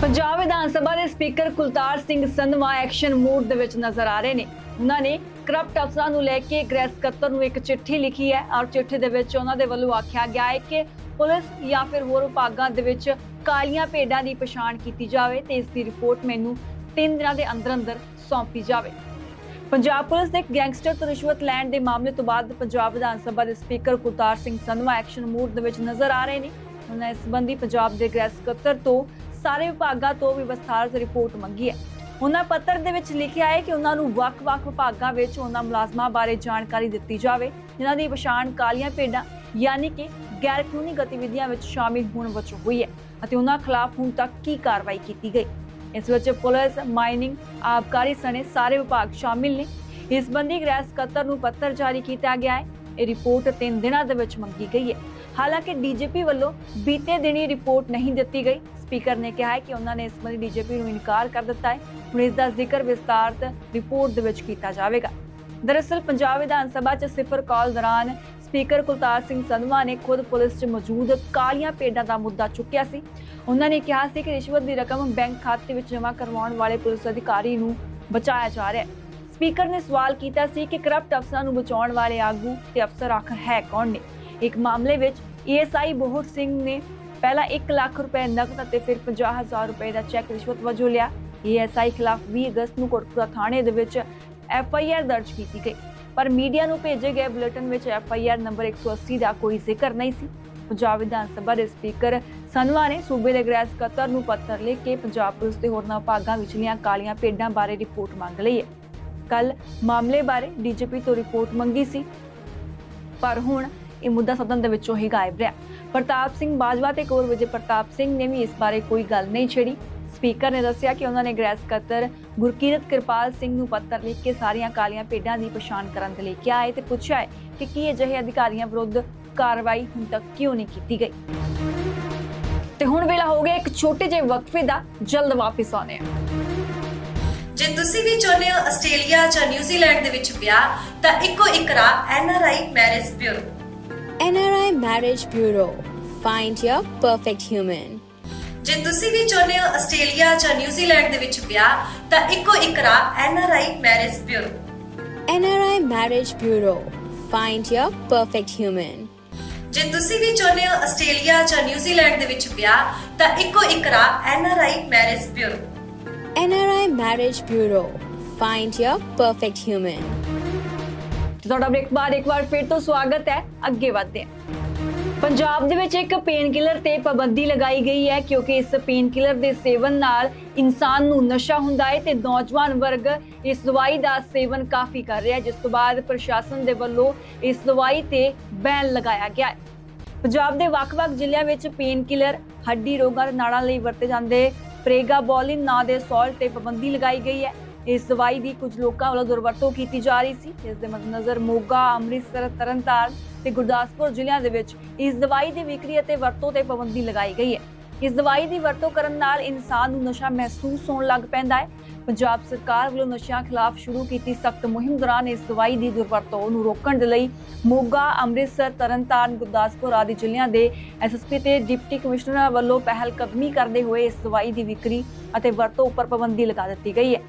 ਪੰਜਾਬ ਵਿਧਾਨ ਸਭਾ ਦੇ speaker Kultar Singh Sandhwan action mode ਦੇ ਵਿੱਚ ਨਜ਼ਰ ਆ ਰਹੇ ਨੇ। ਉਹਨਾਂ ਨੇ ਕਰਪਟ ਅਫਸਰਾਂ ਨੂੰ ਲੈ ਕੇ ਗ੍ਰਹਿ ਸਕੱਤਰ ਨੂੰ ਇੱਕ ਚਿੱਠੀ ਲਿਖੀ ਹੈ ਔਰ ਚਿੱਠੀ ਦੇ ਵਿੱਚ ਉਹਨਾਂ ਦੇ ਵੱਲੋਂ ਆਖਿਆ ਗਿਆ ਹੈ ਕਿ ਪੁਲਿਸ ਜਾਂ ਫਿਰ ਹੋਰ ਵਿਭਾਗਾਂ ਦੇ ਵਿੱਚ ਕਾਲੀਆਂ ਭੇਡਾਂ ਦੀ ਪਛਾਣ ਕੀਤੀ ਜਾਵੇ ਤੇ ਇਸ ਦੀ ਰਿਪੋਰਟ ਮੈਨੂੰ 3 ਦਿਨਾਂ ਦੇ ਅੰਦਰ ਅੰਦਰ ਸੌਂਪੀ ਜਾਵੇ। ਪੰਜਾਬ ਪੁਲਿਸ ਦੇ ਗੈਂਗਸਟਰ ਤੋਂ ਰਿਸ਼ਵਤ ਲੈਣ ਦੇ ਮਾਮਲੇ ਤੋਂ ਬਾਅਦ ਪੰਜਾਬ ਵਿਧਾਨ ਸਭਾ ਦੇ speaker Kultar Singh Sandhwan action mood ਦੇ ਵਿੱਚ ਨਜ਼ਰ ਆ ਰਹੇ ਨੇ। ਉਹਨਾਂ ਇਸ ਸੰਬੰਧੀ ਪੰਜਾਬ ਦੇ ਗ੍ਰਹਿ ਸਕੱਤਰ ਤੋਂ ਸਾਰੇ ਵਿਭਾਗਾਂ ਤੋਂ ਵੀ ਵਿਸਥਾਰਤ ਰਿਪੋਰਟ ਮੰਗੀ ਹੈ। ਉਹਨਾਂ ਪੱਤਰ ਦੇ ਵਿੱਚ ਲਿਖਿਆ ਹੈ ਕਿ ਉਹਨਾਂ ਨੂੰ ਵੱਖ-ਵੱਖ ਵਿਭਾਗਾਂ ਵਿੱਚ ਉਹਨਾਂ ਮੁਲਾਜ਼ਮਾਂ ਬਾਰੇ ਜਾਣਕਾਰੀ ਦਿੱਤੀ ਜਾਵੇ, ਜਿਨ੍ਹਾਂ ਦੀ ਪਛਾਣ ਕਾਲੀਆਂ ਭੇਡਾਂ ਯਾਨੀ ਕਿ ਗੈਰ ਕਾਨੂੰਨੀ ਗਤੀਵਿਧੀਆਂ ਵਿੱਚ ਸ਼ਾਮਿਲ ਹੋਣ ਵਜੋਂ ਹੋਈ ਹੈ ਅਤੇ ਉਹਨਾਂ ਖਿਲਾਫ ਹੁਣ ਤੱਕ ਕੀ ਕਾਰਵਾਈ ਕੀਤੀ ਗਈ। ਇਸ ਵਿੱਚ ਪੁਲਿਸ, ਮਾਈਨਿੰਗ, ਆਬਕਾਰੀ ਸਣੇ ਸਾਰੇ ਵਿਭਾਗ ਸ਼ਾਮਿਲ ਨੇ। ਇਸ ਸੰਬੰਧੀ ਗ੍ਰਹਿ ਸਕੱਤਰ ਨੂੰ ਪੱਤਰ ਜਾਰੀ ਕੀਤਾ ਗਿਆ ਹੈ। ਇਹ ਰਿਪੋਰਟ 3 ਦਿਨਾਂ ਦੇ ਵਿੱਚ ਮੰਗੀ ਗਈ ਹੈ। ਹਾਲਾਂਕਿ ਡੀਜੀਪੀ ਵੱਲੋਂ ਬੀਤੇ ਦਿਨੀ ਰਿਪੋਰਟ ਨਹੀਂ ਦਿੱਤੀ ਗਈ। ਸਪੀਕਰ ਨੇ ਕਿਹਾ ਹੈ ਕਿ ਉਹਨਾਂ ਨੇ ਇਸ ਸੰਬੰਧੀ ਡੀਜੀਪੀ ਨੂੰ ਇਨਕਾਰ ਕਰ ਦਿੱਤਾ ਹੈ। ਹੁਣ ਇਸ ਦਾ ਜ਼ਿਕਰ ਵਿਸਤਾਰਤ ਰਿਪੋਰਟ ਦੇ ਵਿੱਚ ਕੀਤਾ ਜਾਵੇਗਾ। ਦਰਅਸਲ, ਪੰਜਾਬ ਵਿਧਾਨ ਸਭਾ 'ਚ ਸਿਫਰ ਕਾਲ ਦੌਰਾਨ ਸਪੀਕਰ ਕੁਲਤਾਰ ਸਿੰਘ ਸੰਧਵਾ ਨੇ ਖੁਦ ਪੁਲਿਸ 'ਚ ਮੌਜੂਦ ਕਾਲੀਆਂ ਪੇਡਾਂ ਦਾ ਮੁੱਦਾ ਚੁੱਕਿਆ ਸੀ। ਉਹਨਾਂ ਨੇ ਕਿਹਾ ਸੀ ਕਿ ਰਿਸ਼ਵਤ ਦੀ ਰਕਮ ਬੈਂਕ ਖਾਤੇ ਵਿੱਚ ਜਮ੍ਹਾਂ ਕਰਵਾਉਣ ਵਾਲੇ ਪੁਲਿਸ ਅਧਿਕਾਰੀ ਨੂੰ ਬਚਾਇਆ ਜਾ ਰਿਹਾ ਹੈ। ਸਪੀਕਰ ਨੇ ਸਵਾਲ ਕੀਤਾ ਸੀ ਕਿ ਕਰਪਟ ਅਫਸਰਾਂ ਨੂੰ ਬਚਾਉਣ ਵਾਲੇ ਆਗੂ ਤੇ ਅਫਸਰ ਆਖਰ ਹੈ ਕੌਣ ਨੇ? ਇੱਕ ਮਾਮਲੇ ਵਿੱਚ ਏਐਸਆਈ ਬੋਹਰ ਸਿੰਘ ਨੇ ਪਹਿਲਾਂ 1 ਲੱਖ ਰੁਪਏ ਨਕਦ ਅਤੇ ਫਿਰ 50000 ਰੁਪਏ ਦਾ ਚੈੱਕ ਰਿਸ਼ਵਤ ਵਜੋਂ ਲਿਆ। ਏਐਸਆਈ ਖਿਲਾਫ 20 ਅਗਸਤ ਨੂੰ ਕੋਟਪੁਰਾ ਥਾਣੇ ਦੇ ਵਿੱਚ ਐਫਆਈਆਰ ਦਰਜ ਕੀਤੀ ਗਈ। ਪਰ ਮੀਡੀਆ ਨੂੰ ਭੇਜੇ ਗਏ ਬੁਲੇਟਿਨ ਵਿੱਚ ਐਫਆਈਆਰ ਨੰਬਰ 180 ਦਾ ਕੋਈ ਜ਼ਿਕਰ ਨਹੀਂ ਸੀ। ਪੰਜਾਬ ਵਿਧਾਨ ਸਭਾ ਦੇ ਸਪੀਕਰ ਸਨਵਾ ਨੇ ਸੂਬੇ ਦੇ ਗ੍ਰਹਿ ਸਕੱਤਰ ਨੂੰ ਪੱਤਰ ਲਿਖ ਕੇ ਪੰਜਾਬ ਪੁਲਿਸ ਦੇ ਹੋਰਨਾਂ ਭਾਗਾਂ ਵਿਚਲੀਆਂ ਕਾਲੀਆਂ ਭੇਡਾਂ ਬਾਰੇ ਰਿਪੋਰਟ ਮੰਗ ਲਈ ਹੈ। ਕੱਲ ਮਾਮਲੇ ਬਾਰੇ ਡੀਜੀਪੀ ਤੋਂ ਰਿਪੋਰਟ ਮੰਗੀ ਸੀ। ਪਰ ਹੁਣ ਇਹ ਮੁੱਦਾ ਸਦਨ ਦੇ ਵਿੱਚੋਂ ਹੀ ਗਾਇਬ ਰਿਹਾ। ਪ੍ਰਤਾਪ ਸਿੰਘ ਬਾਜਵਾ ਤੇ ਕੋਰ ਵਿਜੇ ਪ੍ਰਤਾਪ ਸਿੰਘ ਨੇ ਵੀ ਇਸ ਬਾਰੇ ਕੋਈ ਗੱਲ ਨਹੀਂ ਛੇੜੀ। ਸਪੀਕਰ ਨੇ ਦੱਸਿਆ ਕਿ ਉਹਨਾਂ ਨੇ ਗ੍ਰਹਿ ਸਕੱਤਰ ਗੁਰਕੀਰਤ ਕਿਰਪਾਲ ਸਿੰਘ ਨੂੰ ਪੱਤਰ ਲਿਖ ਕੇ ਸਾਰੀਆਂ ਕਾਲੀਆਂ ਭੇਡਾਂ ਦੀ ਪਛਾਣ ਕਰਨ ਦੇ ਲਈ ਕਿਹਾ ਹੈ ਤੇ ਪੁੱਛਿਆ ਹੈ ਕਿ ਕੀ ਅਜਿਹੇ ਅਧਿਕਾਰੀਆਂ ਵਿਰੁੱਧ ਕਾਰਵਾਈ ਹੁਣ ਤੱਕ ਕਿਉਂ ਨਹੀਂ ਕੀਤੀ ਗਈ। ਤੇ ਹੁਣ ਵੇਲਾ ਹੋ ਗਿਆ ਇੱਕ ਛੋਟੇ ਜਿਹੇ ਵਕਫੇ ਦਾ, ਜਲਦ ਵਾਪਸ ਆਉਣੇ ਆ ਜੇ ਤੁਸੀਂ ਵੀ ਚਾਹੁੰਦੇ ਹੋ ਆਸਟ੍ਰੇਲੀਆ ਜਾਂ ਨਿਊਜ਼ੀਲੈਂਡ ਦੇ ਵਿੱਚ ਵਿਆਹ, ਤਾਂ ਇੱਕੋ ਇੱਕ ਰਾਹ NRI marriage bureau. NRI Marriage Bureau. Find your perfect human. ਜੇ ਤੁਸੀਂ ਵੀ ਚਾਹੁੰਦੇ ਹੋ ਆਸਟ੍ਰੇਲੀਆ ਜਾਂ ਨਿਊਜ਼ੀਲੈਂਡ ਦੇ ਵਿੱਚ ਵਿਆਹ ਤਾਂ ਇੱਕੋ ਇੱਕ ਰਾਹ NRI marriage bureau NRI Marriage Bureau. Find your perfect human. ਜੇ ਤੁਸੀਂ ਵੀ ਚਾਹੁੰਦੇ ਹੋ ਆਸਟ੍ਰੇਲੀਆ ਜਾਂ ਨਿਊਜ਼ੀਲੈਂਡ ਦੇ ਵਿੱਚ ਵਿਆਹ ਤਾਂ ਇੱਕੋ ਇੱਕ ਰਾਹ NRI marriage bureau NRI Marriage Bureau. Find your perfect human. ਤੁਹਾਡਾ ਬ੍ਰੇਕ ਬਾਅਦ ਇੱਕ ਵਾਰ ਫਿਰ ਤੋਂ ਸਵਾਗਤ ਹੈ। ਅੱਗੇ ਵਧਦੇ ਹਾਂ। ਪੰਜਾਬ ਦੇ ਵਿੱਚ ਇੱਕ ਪੇਨ ਕਿਲਰ ਤੇ ਪਾਬੰਦੀ ਲਗਾਈ ਗਈ ਹੈ ਕਿਉਂਕਿ ਇਸ ਪੇਨ ਕਿਲਰ ਦੇ ਸੇਵਨ ਨਾਲ ਇਨਸਾਨ ਨੂੰ ਨਸ਼ਾ ਹੁੰਦਾ ਹੈ ਤੇ ਨੌਜਵਾਨ ਵਰਗ ਇਸ ਦਵਾਈ ਦਾ ਸੇਵਨ ਕਾਫੀ ਕਰ ਰਿਹਾ ਜਿਸ ਤੋਂ ਬਾਅਦ ਪ੍ਰਸ਼ਾਸਨ ਦੇ ਵੱਲੋਂ ਇਸ ਦਵਾਈ ਤੇ ਬੈਨ ਲਗਾਇਆ ਗਿਆ ਹੈ। ਪੰਜਾਬ ਦੇ ਵੱਖ-ਵੱਖ ਜ਼ਿਲ੍ਹਿਆਂ ਵਿੱਚ ਪੇਨ ਕਿਲਰ ਹੱਡੀ ਰੋਗਾਂ ਦੇ ਨਾੜਾਂ ਲਈ ਵਰਤੇ ਜਾਂਦੇ ਪ੍ਰੇਗਾਬੋਲਿਨ ਨਾਂ ਦੇ ਸਾਲਟ ਤੇ ਪਾਬੰਦੀ ਲਗਾਈ ਗਈ ਹੈ। ਇਸ ਦਵਾਈ ਦੀ ਕੁਝ ਲੋਕਾਂ ਵੱਲੋਂ ਦੁਰਵਰਤੋਂ ਕੀਤੀ ਜਾ ਰਹੀ ਸੀ। ਇਸ ਦੇ ਮੱਦੇਨਜ਼ਰ ਮੋਗਾ, ਅੰਮ੍ਰਿਤਸਰ, ਤਰਨਤਾਰਨ ਤੇ ਗੁਰਦਾਸਪੁਰ ਜ਼ਿਲ੍ਹਿਆਂ ਦੇ ਵਿੱਚ ਇਸ ਦਵਾਈ ਦੀ ਵਿਕਰੀ ਅਤੇ ਵਰਤੋਂ ਤੇ ਪਾਬੰਦੀ ਲਗਾਈ ਗਈ ਹੈ। ਇਸ ਦਵਾਈ ਦੀ ਵਰਤੋਂ ਕਰਨ ਨਾਲ ਇਨਸਾਨ ਨੂੰ ਨਸ਼ਾ ਮਹਿਸੂਸ ਹੋਣ ਲੱਗ ਪੈਂਦਾ ਹੈ। ਪੰਜਾਬ ਸਰਕਾਰ ਵੱਲੋਂ ਨਸ਼ਿਆਂ ਖਿਲਾਫ ਸ਼ੁਰੂ ਕੀਤੀ ਸਖਤ ਮੁਹਿੰਮ ਦੌਰਾਨ ਇਸ ਦਵਾਈ ਦੀ ਦੁਰਵਰਤੋਂ ਨੂੰ ਰੋਕਣ ਦੇ ਲਈ ਮੋਗਾ, ਅੰਮ੍ਰਿਤਸਰ, ਤਰਨਤਾਰਨ, ਗੁਰਦਾਸਪੁਰ ਆਦਿ ਜ਼ਿਲ੍ਹਿਆਂ ਦੇ ਐਸਐਸਪੀ ਤੇ ਡਿਪਟੀ ਕਮਿਸ਼ਨਰਾਂ ਵੱਲੋਂ ਪਹਿਲ ਕਦਮੀ ਕਰਦੇ ਹੋਏ ਇਸ ਦਵਾਈ ਦੀ ਵਿਕਰੀ ਅਤੇ ਵਰਤੋਂ ਉੱਪਰ ਪਾਬੰਦੀ ਲਗਾ ਦਿੱਤੀ ਗਈ ਹੈ।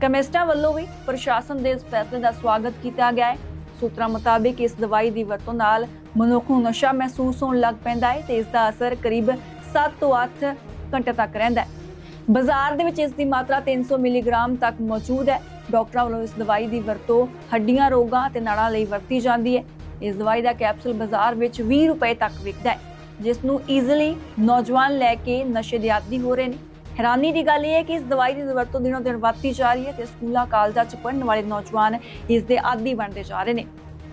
ਕੈਮਿਸਟਾਂ ਵੱਲੋਂ ਵੀ ਪ੍ਰਸ਼ਾਸਨ ਦੇ ਇਸ ਫੈਸਲੇ ਦਾ ਸਵਾਗਤ ਕੀਤਾ ਗਿਆ ਹੈ। ਸੂਤਰਾਂ ਮੁਤਾਬਿਕ ਇਸ ਦਵਾਈ ਦੀ ਵਰਤੋਂ ਨਾਲ ਮਨੁੱਖ ਨੂੰ ਨਸ਼ਾ ਮਹਿਸੂਸ ਹੋਣ ਲੱਗ ਪੈਂਦਾ ਹੈ ਤੇ ਇਸ ਦਾ ਅਸਰ ਕਰੀਬ 7 ਤੋਂ 8 ਘੰਟੇ ਤੱਕ ਰਹਿੰਦਾ ਹੈ। ਬਾਜ਼ਾਰ ਦੇ ਵਿੱਚ ਇਸ ਦੀ ਮਾਤਰਾ 300 ਮਿਲੀਗ੍ਰਾਮ ਤੱਕ ਮੌਜੂਦ ਹੈ। ਡਾਕਟਰਾਂ ਵੱਲੋਂ ਇਸ ਦਵਾਈ ਦੀ ਵਰਤੋਂ ਹੱਡੀਆਂ ਰੋਗਾਂ ਤੇ ਨਾੜਾਂ ਲਈ ਵਰਤੀ ਜਾਂਦੀ ਹੈ। ਇਸ ਦਵਾਈ ਦਾ ਕੈਪਸੂਲ ਬਾਜ਼ਾਰ ਵਿੱਚ 20 ਰੁਪਏ ਤੱਕ ਵਿਕਦਾ ਹੈ, ਜਿਸ ਨੂੰ ਈਜ਼ੀਲੀ ਨੌਜਵਾਨ ਲੈ ਕੇ ਨਸ਼ੇ ਦੇ ਆਦੀ ਹੋ ਰਹੇ ਨੇ। ਹੈਰਾਨੀ ਦੀ ਗੱਲ ਇਹ ਹੈ ਕਿ ਇਸ ਦਵਾਈ ਦੀ ਵਰਤੋਂ ਦਿਨੋਂ ਦਿਨ ਵੱਧਦੀ ਜਾ ਰਹੀ ਹੈ ਤੇ ਸਕੂਲਾਂ, ਕਾਲਜਾਂ 'ਚ ਪੜ੍ਹਨ ਵਾਲੇ ਨੌਜਵਾਨ ਇਸ ਦੇ ਆਦੀ ਬਣਦੇ ਜਾ ਰਹੇ ਨੇ।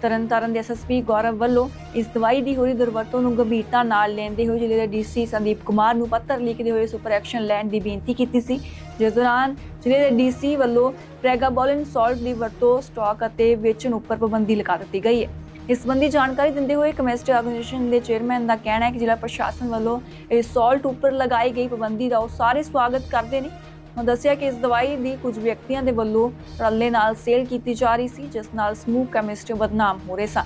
ਤਰਨਤਾਰਨ ਦੇ ਐਸਐਸਪੀ ਗੌਰਵ ਵੱਲੋਂ ਇਸ ਦਵਾਈ ਦੀ ਹੋਈ ਦੁਰਵਰਤੋਂ ਨੂੰ ਗੰਭੀਰਤਾ ਨਾਲ ਲੈਂਦੇ ਹੋਏ ਜ਼ਿਲ੍ਹੇ ਦੇ ਡੀਸੀ ਸੰਦੀਪ ਕੁਮਾਰ ਨੂੰ ਪੱਤਰ ਲਿਖਦੇ ਹੋਏ ਸੁਪਰ ਐਕਸ਼ਨ ਲੈਣ ਦੀ ਬੇਨਤੀ ਕੀਤੀ ਸੀ। ਜਿਸ ਦੌਰਾਨ ਜ਼ਿਲ੍ਹੇ ਦੇ ਡੀਸੀ ਵੱਲੋਂ ਪ੍ਰੈਗਾਬੋਲਿਨ ਸਾਲਟ ਦੀ ਵਰਤੋਂ, ਸਟਾਕ ਅਤੇ ਵੇਚਣ ਉੱਪਰ ਪਾਬੰਦੀ ਲਗਾ ਦਿੱਤੀ ਗਈ ਹੈ। ਇਸ ਸੰਬੰਧੀ ਜਾਣਕਾਰੀ ਦਿੰਦੇ ਹੋਏ ਕਮਿਸਟਰੀ ਆਰਗੇਨਾਈਜੇਸ਼ਨ ਦੇ ਚੇਅਰਮੈਨ ਦਾ ਕਹਿਣਾ ਹੈ ਕਿ ਜ਼ਿਲ੍ਹਾ ਪ੍ਰਸ਼ਾਸਨ ਵੱਲੋਂ ਇਸ ਸਾਲਟ ਉੱਪਰ ਲਗਾਈ ਗਈ ਪਾਬੰਦੀ ਦਾ ਉਹ ਸਾਰੇ ਸਵਾਗਤ ਕਰਦੇ ਨੇ। ਉਹ ਦੱਸਿਆ ਕਿ ਇਸ ਦਵਾਈ ਦੀ ਕੁਝ ਵਿਅਕਤੀਆਂ ਦੇ ਵੱਲੋਂ ਰੱਲੇ ਨਾਲ ਸੇਲ ਕੀਤੀ ਜਾ ਰਹੀ ਸੀ, ਜਿਸ ਨਾਲ ਸਮੂਹ ਕੈਮਿਸਟਰੀ ਬਦਨਾਮ ਹੋ ਰਹੇ ਸਨ।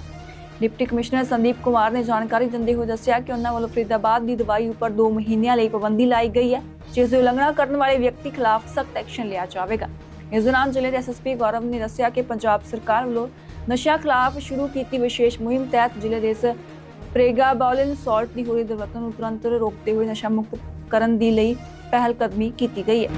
ਡਿਪਟੀ ਕਮਿਸ਼ਨਰ ਸੰਦੀਪ ਕੁਮਾਰ ਨੇ ਜਾਣਕਾਰੀ ਦਿੰਦੇ ਹੋਏ ਦੱਸਿਆ ਕਿ ਉਹਨਾਂ ਵੱਲੋਂ ਫਰੀਦਾਬਾਦ ਦੀ ਦਵਾਈ ਉੱਪਰ 2 ਮਹੀਨਿਆਂ ਲਈ ਪਾਬੰਦੀ ਲਾਈ ਗਈ ਹੈ, ਜਿਸ ਦੀ ਉਲੰਘਣਾ ਕਰਨ ਵਾਲੇ ਵਿਅਕਤੀ ਖਿਲਾਫ ਸਖਤ ਐਕਸ਼ਨ ਲਿਆ ਜਾਵੇਗਾ। ਇਸ ਦੌਰਾਨ ਜ਼ਿਲ੍ਹੇ ਦੇ ਐਸਐਸਪੀ ਗੌਰਵ ਨੇ ਦੱਸਿਆ ਕਿ ਪੰਜਾਬ ਸਰਕਾਰ ਵੱਲੋਂ ਨਸ਼ਿਆਂ ਖਿਲਾਫ ਸ਼ੁਰੂ ਕੀਤੀ ਵਿਸ਼ੇਸ਼ ਮੁਹਿੰਮ ਤਹਿਤ ਜ਼ਿਲ੍ਹੇ ਦੇ ਇਸ ਪ੍ਰੇਗਾਬੋਲਿਨ ਸਾਲਟ ਦੀ ਹੋਈ ਦੁਰਵਰਤੋਂ ਨੂੰ ਤੁਰੰਤ ਰੋਕਦੇ ਹੋਏ ਨਸ਼ਾ ਮੁਕਤ ਕਰਨ ਦੀ ਲਈ ਪਹਿਲ ਕਦਮੀ ਕੀਤੀ ਗਈ ਹੈ।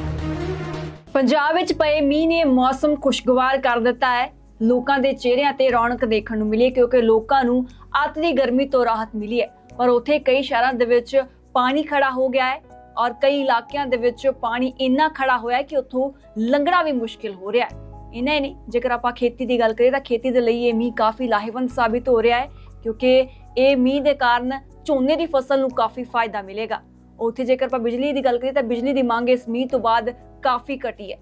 ਪੰਜਾਬ ਵਿੱਚ ਪਏ ਮੀਂਹ ਨੇ ਮੌਸਮ ਖੁਸ਼ਗਵਾਰ ਕਰ ਦਿੱਤਾ ਹੈ। ਲੋਕਾਂ ਦੇ ਚਿਹਰਿਆਂ ਤੇ ਰੌਣਕ ਦੇਖਣ ਨੂੰ ਮਿਲੀ ਕਿਉਂਕਿ ਲੋਕਾਂ ਨੂੰ ਅੱਤ ਦੀ ਗਰਮੀ ਤੋਂ ਰਾਹਤ ਮਿਲੀ ਹੈ। ਪਰ ਉੱਥੇ ਕਈ ਸ਼ਹਿਰਾਂ ਦੇ ਵਿੱਚ ਪਾਣੀ ਖੜਾ ਹੋ ਗਿਆ ਹੈ ਔਰ ਕਈ ਇਲਾਕਿਆਂ ਦੇ ਵਿੱਚ ਪਾਣੀ ਇੰਨਾ ਖੜਾ ਹੋਇਆ ਹੈ ਕਿ ਉੱਥੋਂ ਲੰਘਣਾ ਵੀ ਮੁਸ਼ਕਿਲ ਹੋ ਰਿਹਾ ਹੈ। ਇਹਨਾਂ ਹੀ ਨਹੀਂ, ਜੇਕਰ ਆਪਾਂ ਖੇਤੀ ਦੀ ਗੱਲ ਕਰੀਏ ਤਾਂ ਖੇਤੀ ਦੇ ਲਈ ਇਹ ਮੀਂਹ ਕਾਫੀ ਲਾਹੇਵੰਦ ਸਾਬਿਤ ਹੋ ਰਿਹਾ ਹੈ, ਕਿਉਂਕਿ ਇਹ ਮੀਂਹ ਦੇ ਕਾਰਨ ਝੋਨੇ ਦੀ ਫਸਲ ਨੂੰ ਕਾਫੀ ਫਾਇਦਾ ਮਿਲੇਗਾ। ਉੱਥੇ ਜੇਕਰ ਆਪਾਂ ਬਿਜਲੀ ਦੀ ਗੱਲ ਕਰੀਏ ਤਾਂ ਬਿਜਲੀ ਦੀ ਮੰਗ ਇਸ ਮੀਂਹ ਤੋਂ ਬਾਅਦ ਕਾਫੀ ਘਟੀ ਹੈ।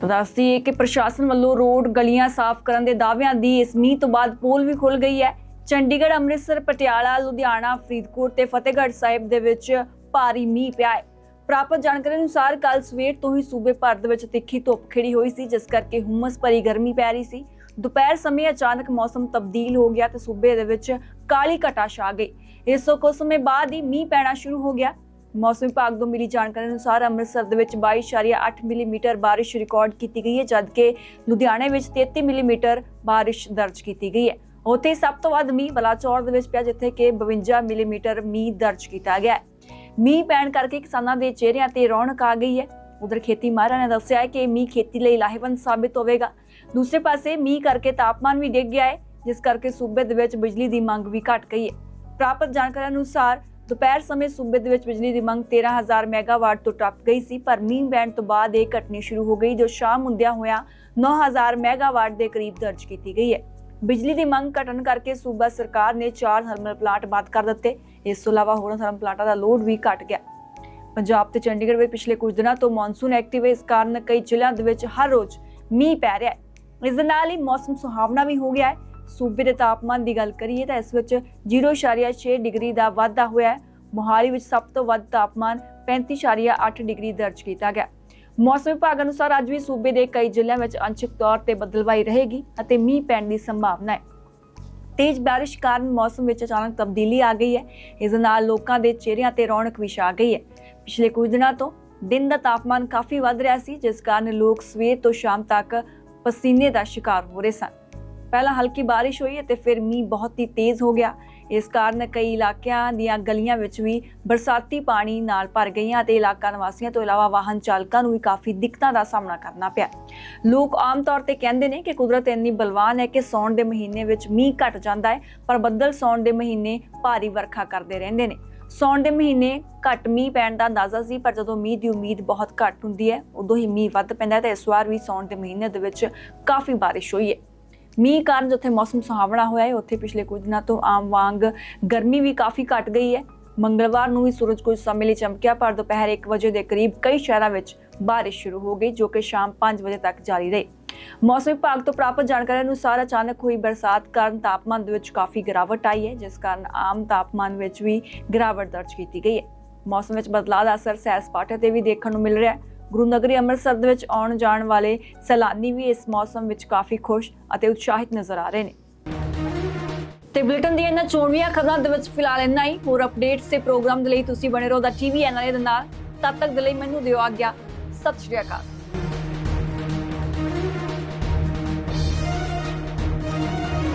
ਤਾਂ ਦੱਸਦੀ ਹੈ ਕਿ ਪ੍ਰਸ਼ਾਸਨ ਵੱਲੋਂ ਰੋਡ ਗਲੀਆਂ ਸਾਫ਼ ਕਰਨ ਦੇ ਦਾਅਵਿਆਂ ਦੀ ਇਸ ਮੀਂਹ ਤੋਂ ਬਾਅਦ ਪੋਲ ਵੀ ਖੁੱਲ ਗਈ ਹੈ। ਚੰਡੀਗੜ੍ਹ, ਅੰਮ੍ਰਿਤਸਰ, ਪਟਿਆਲਾ, ਲੁਧਿਆਣਾ, ਫਰੀਦਕੋਟ ਤੇ ਫਤਿਹਗੜ੍ਹ ਸਾਹਿਬ ਦੇ ਵਿੱਚ ਭਾਰੀ ਮੀਂਹ ਪਿਆ ਹੈ। ਪ੍ਰਾਪਤ ਜਾਣਕਾਰੀ ਅਨੁਸਾਰ ਕੱਲ ਸਵੇਰ ਤੋਂ ਹੀ ਸੂਬੇ ਭਰ ਦੇ ਵਿੱਚ ਤਿੱਖੀ ਧੁੱਪ ਖਿੜੀ ਹੋਈ ਸੀ, ਜਿਸ ਕਰਕੇ ਹੁਮਸ ਭਰੀ ਗਰਮੀ ਪੈ ਰਹੀ ਸੀ। ਦੁਪਹਿਰ ਸਮੇਂ ਅਚਾਨਕ ਮੌਸਮ ਤਬਦੀਲ ਹੋ ਗਿਆ ਤੇ ਸੂਬੇ ਦੇ ਵਿੱਚ ਕਾਲੀ ਘਟਾ ਛਾ ਗਈ। ਇਸ ਤੋਂ ਕੁਝ ਸਮੇਂ ਬਾਅਦ ਹੀ ਮੀਂਹ ਪੈਣਾ ਸ਼ੁਰੂ ਹੋ ਗਿਆ। ਮੌਸਮ ਵਿਭਾਗ ਤੋਂ ਮਿਲੀ ਜਾਣਕਾਰੀ ਅਨੁਸਾਰ ਅੰਮ੍ਰਿਤਸਰ ਦੇ ਵਿੱਚ 22.8 ਮਿਲੀਮੀਟਰ ਬਾਰਿਸ਼ ਰਿਕਾਰਡ ਕੀਤੀ ਗਈ ਹੈ, ਜਦਕਿ ਲੁਧਿਆਣੇ ਵਿੱਚ 33 ਮਿਲੀਮੀਟਰ ਬਾਰਿਸ਼ ਦਰਜ ਕੀਤੀ ਗਈ ਹੈ। ਉੱਥੇ ਹੀ ਸਭ ਤੋਂ ਵੱਧ ਮੀਂਹ ਬਲਾਚੌਰ ਦੇ ਵਿੱਚ ਪਿਆ, ਜਿੱਥੇ ਕਿ 52 ਮਿਲੀਮੀਟਰ ਮੀਂਹ ਦਰਜ ਕੀਤਾ ਗਿਆ ਹੈ। ਮੀਂਹ ਪੈਣ ਕਰਕੇ ਕਿਸਾਨਾਂ ਦੇ ਚਿਹਰਿਆਂ ਤੇ ਰੌਣਕ ਆ ਗਈ ਹੈ। ਉਧਰ ਖੇਤੀ ਮਾਹਰਾਂ ਨੇ ਦੱਸਿਆ ਹੈ ਕਿ ਮੀਂਹ ਖੇਤੀ ਲਈ ਲਾਹੇਵੰਦ ਸਾਬਿਤ ਹੋਵੇਗਾ। ਦੂਸਰੇ ਪਾਸੇ ਮੀਂਹ ਕਰਕੇ ਤਾਪਮਾਨ ਵੀ ਡਿੱਗ ਗਿਆ ਹੈ, ਜਿਸ ਕਰਕੇ ਸੂਬੇ ਦੇ ਵਿੱਚ ਬਿਜਲੀ ਦੀ ਮੰਗ ਵੀ ਘਟ ਗਈ ਹੈ। ਪ੍ਰਾਪਤ ਜਾਣਕਾਰੀ ਅਨੁਸਾਰ, ਦੁਪਹਿਰ ਸਮੇਂ ਸੂਬੇ ਦੇ ਵਿੱਚ ਬਿਜਲੀ ਦੀ ਮੰਗ 13000 ਮੈਗਾਵਾਟ ਤੋਂ ਟੱਪ ਗਈ ਸੀ, ਪਰ ਮੀਂਹ ਪੈਣ ਤੋਂ ਬਾਅਦ ਇਹ ਘਟਣੀ ਸ਼ੁਰੂ ਹੋ ਗਈ, ਜੋ ਸ਼ਾਮ ਹੁੰਦਿਆਂ ਹੋਇਆਂ 9000 ਮੈਗਾਵਾਟ ਦੇ ਕਰੀਬ ਦਰਜ ਕੀਤੀ ਗਈ ਹੈ। ਬਿਜਲੀ ਦੀ ਮੰਗ ਘਟਣ ਕਰਕੇ ਸੂਬਾ ਸਰਕਾਰ ਨੇ ਚਾਰ ਥਰਮਲ ਪਲਾਂਟ ਬੰਦ ਕਰ ਦਿੱਤੇ। ਇਸ ਤੋਂ ਇਲਾਵਾ ਹੋਰਾਂ ਥਰਮਲ ਪਲਾਂਟਾਂ ਦਾ ਲੋਡ ਵੀ ਘਟ ਗਿਆ। ਪੰਜਾਬ ਤੇ ਚੰਡੀਗੜ੍ਹ ਵਿੱਚ ਪਿਛਲੇ ਕੁਝ ਦਿਨਾਂ ਤੋਂ ਮੌਨਸੂਨ ਐਕਟਿਵ ਹੈ। ਇਸ ਕਾਰਨ ਕਈ ਜ਼ਿਲ੍ਹਿਆਂ ਦੇ ਵਿੱਚ ਹਰ ਰੋਜ਼ ਮੀਂਹ ਪੈ ਰਿਹਾ ਹੈ। ਇਸ ਦੇ ਨਾਲ ਹੀ ਮੌਸਮ ਸੁਹਾਵਣਾ ਵੀ ਹੋ ਗਿਆ ਹੈ। ਸੂਬੇ ਦੇ ਤਾਪਮਾਨ ਦੀ ਗੱਲ ਕਰੀਏ ਤਾਂ ਇਸ ਵਿੱਚ 0.6 ਡਿਗਰੀ ਦਾ ਵਾਧਾ ਹੋਇਆ ਹੈ। ਮੋਹਾਲੀ ਵਿੱਚ ਸਭ ਤੋਂ ਵੱਧ ਤਾਪਮਾਨ 35.8 ਡਿਗਰੀ ਦਰਜ ਕੀਤਾ ਗਿਆ। ਮੌਸਮ ਵਿਭਾਗ ਅਨੁਸਾਰ ਅੱਜ ਵੀ ਸੂਬੇ ਦੇ ਕਈ ਜ਼ਿਲ੍ਹਿਆਂ ਵਿੱਚ ਅੰਸ਼ਕ ਤੌਰ ਤੇ ਬਦਲਵਾਈ ਰਹੇਗੀ ਅਤੇ ਮੀਂਹ ਪੈਣ ਦੀ ਸੰਭਾਵਨਾ ਹੈ। ਤੇਜ਼ ਬਾਰਿਸ਼ ਕਾਰਨ ਮੌਸਮ ਵਿੱਚ ਅਚਾਨਕ ਤਬਦੀਲੀ ਆ ਗਈ ਹੈ। ਇਸ ਨਾਲ ਲੋਕਾਂ ਦੇ ਚਿਹਰਿਆਂ ਤੇ ਰੌਣਕ ਵੀ ਛਾ ਗਈ ਹੈ। ਪਿਛਲੇ ਕੁਝ ਦਿਨਾਂ ਤੋਂ ਦਿਨ ਦਾ ਤਾਪਮਾਨ ਕਾਫੀ ਵੱਧ ਰਿਹਾ ਸੀ, ਜਿਸ ਕਾਰਨ ਲੋਕ ਸਵੇਰ ਤੋਂ ਸ਼ਾਮ ਤੱਕ ਪਸੀਨੇ ਦਾ ਸ਼ਿਕਾਰ ਹੋ ਰਹੇ ਸਨ। ਪਹਿਲਾਂ ਹਲਕੀ ਬਾਰਿਸ਼ ਹੋਈ ਅਤੇ ਫਿਰ ਮੀਂਹ ਬਹੁਤ ਹੀ ਤੇਜ਼ ਹੋ ਗਿਆ। ਇਸ ਕਾਰਨ ਕਈ ਇਲਾਕਿਆਂ ਦੀਆਂ ਗਲੀਆਂ ਵਿੱਚ ਵੀ ਬਰਸਾਤੀ ਪਾਣੀ ਨਾਲ ਭਰ ਗਈਆਂ ਅਤੇ ਇਲਾਕਾ ਨਿਵਾਸੀਆਂ ਤੋਂ ਇਲਾਵਾ ਵਾਹਨ ਚਾਲਕਾਂ ਨੂੰ ਵੀ ਕਾਫੀ ਦਿੱਕਤਾਂ ਦਾ ਸਾਹਮਣਾ ਕਰਨਾ ਪਿਆ। ਲੋਕ ਆਮ ਤੌਰ ਤੇ ਕਹਿੰਦੇ ਨੇ ਕਿ ਕੁਦਰਤ ਇੰਨੀ ਬਲਵਾਨ ਹੈ ਕਿ ਸੌਣ ਦੇ ਮਹੀਨੇ ਵਿੱਚ ਮੀਂਹ ਘਟ ਜਾਂਦਾ ਹੈ, ਪਰ ਬੱਦਲ ਸੌਣ ਦੇ ਮਹੀਨੇ ਭਾਰੀ ਵਰਖਾ ਕਰਦੇ ਰਹਿੰਦੇ ਨੇ। ਸੌਣ ਦੇ ਮਹੀਨੇ ਘੱਟ ਮੀਂਹ ਪੈਣ ਦਾ ਅੰਦਾਜ਼ਾ ਸੀ, ਪਰ ਜਦੋਂ ਮੀਂਹ ਦੀ ਉਮੀਦ ਬਹੁਤ ਘੱਟ ਹੁੰਦੀ ਹੈ, ਉਦੋਂ ਹੀ ਮੀਂਹ ਵੱਧ ਪੈਂਦਾ ਹੈ ਤੇ ਇਸ ਵਾਰ ਵੀ ਸੌਣ ਦੇ ਮਹੀਨੇ ਦੇ ਵਿੱਚ ਕਾਫੀ ਬਾਰਿਸ਼ ਹੋਈ ਹੈ। ਮੀਂਹ ਕਾਰਨ ਜਿੱਥੇ ਮੌਸਮ ਸੁਹਾਵਣਾ ਹੋਇਆ ਹੈ, ਉੱਥੇ ਪਿਛਲੇ ਕੁਝ ਦਿਨਾਂ ਤੋਂ ਆਮ ਵਾਂਗ ਗਰਮੀ ਵੀ ਕਾਫੀ ਘਟ ਗਈ ਹੈ। ਮੰਗਲਵਾਰ ਨੂੰ ਵੀ ਸੂਰਜ ਕੁਝ ਸਮੇਂ ਲਈ ਚਮਕਿਆ, ਪਰ ਦੁਪਹਿਰ 1 ਵਜੇ ਦੇ ਕਰੀਬ ਕਈ ਸ਼ਹਿਰਾਂ ਵਿੱਚ ਬਾਰਿਸ਼ ਸ਼ੁਰੂ ਹੋ ਗਈ, ਜੋ ਕਿ ਸ਼ਾਮ 5 ਵਜੇ ਤੱਕ ਜਾਰੀ ਰਹੀ। ਮੌਸਮ ਵਿਭਾਗ ਤੋਂ ਪ੍ਰਾਪਤ ਜਾਣਕਾਰੀ ਅਨੁਸਾਰ ਅਚਾਨਕ ਹੋਈ ਬਰਸਾਤ ਕਾਰਨ ਤਾਪਮਾਨ ਦੇ ਵਿੱਚ ਕਾਫੀ ਗਿਰਾਵਟ ਆਈ ਹੈ, ਜਿਸ ਕਾਰਨ ਆਮ ਤਾਪਮਾਨ ਵਿੱਚ ਵੀ ਗਿਰਾਵਟ ਦਰਜ ਕੀਤੀ ਗਈ ਹੈ। ਮੌਸਮ ਵਿੱਚ ਬਦਲਾਅ ਦਾ ਅਸਰ ਸੈਰ ਸਪਾਟੇ ਤੇ ਵੀ ਦੇਖਣ ਨੂੰ ਮਿਲ ਰਿਹਾ ਹੈ। ਗੁਰੂ ਨਗਰੀ ਅੰਮ੍ਰਿਤਸਰ ਦੇ ਵਿੱਚ ਆਉਣ ਜਾਣ ਵਾਲੇ ਸੈਲਾਨੀ ਵੀ ਇਸ ਮੌਸਮ ਵਿੱਚ ਕਾਫੀ ਖੁਸ਼ ਅਤੇ ਉਤਸ਼ਾਹਿਤ ਨਜ਼ਰ ਆ ਰਹੇ ਨੇ। ਤੇ ਬੁਲੇਟਿਨ ਦੀਆਂ ਇਹਨਾਂ ਚੋਣਵੀਆਂ ਖਬਰਾਂ ਦੇ ਵਿੱਚ ਫਿਲਹਾਲ ਇੰਨਾ ਹੀ। ਹੋਰ ਅਪਡੇਟਸ ਤੇ ਪ੍ਰੋਗਰਾਮ ਦੇ ਲਈ ਤੁਸੀਂ ਬਣੇ ਰਹੋ ਦਾ ਟੀਵੀ ਐਨਆਰਏ ਦੇ ਨਾਲ। ਤਦ ਤੱਕ ਦੇ ਲਈ ਮੈਨੂੰ ਦਿਓ ਆਗਿਆ। ਸਤਿ ਸ਼੍ਰੀ ਅਕਾਲ।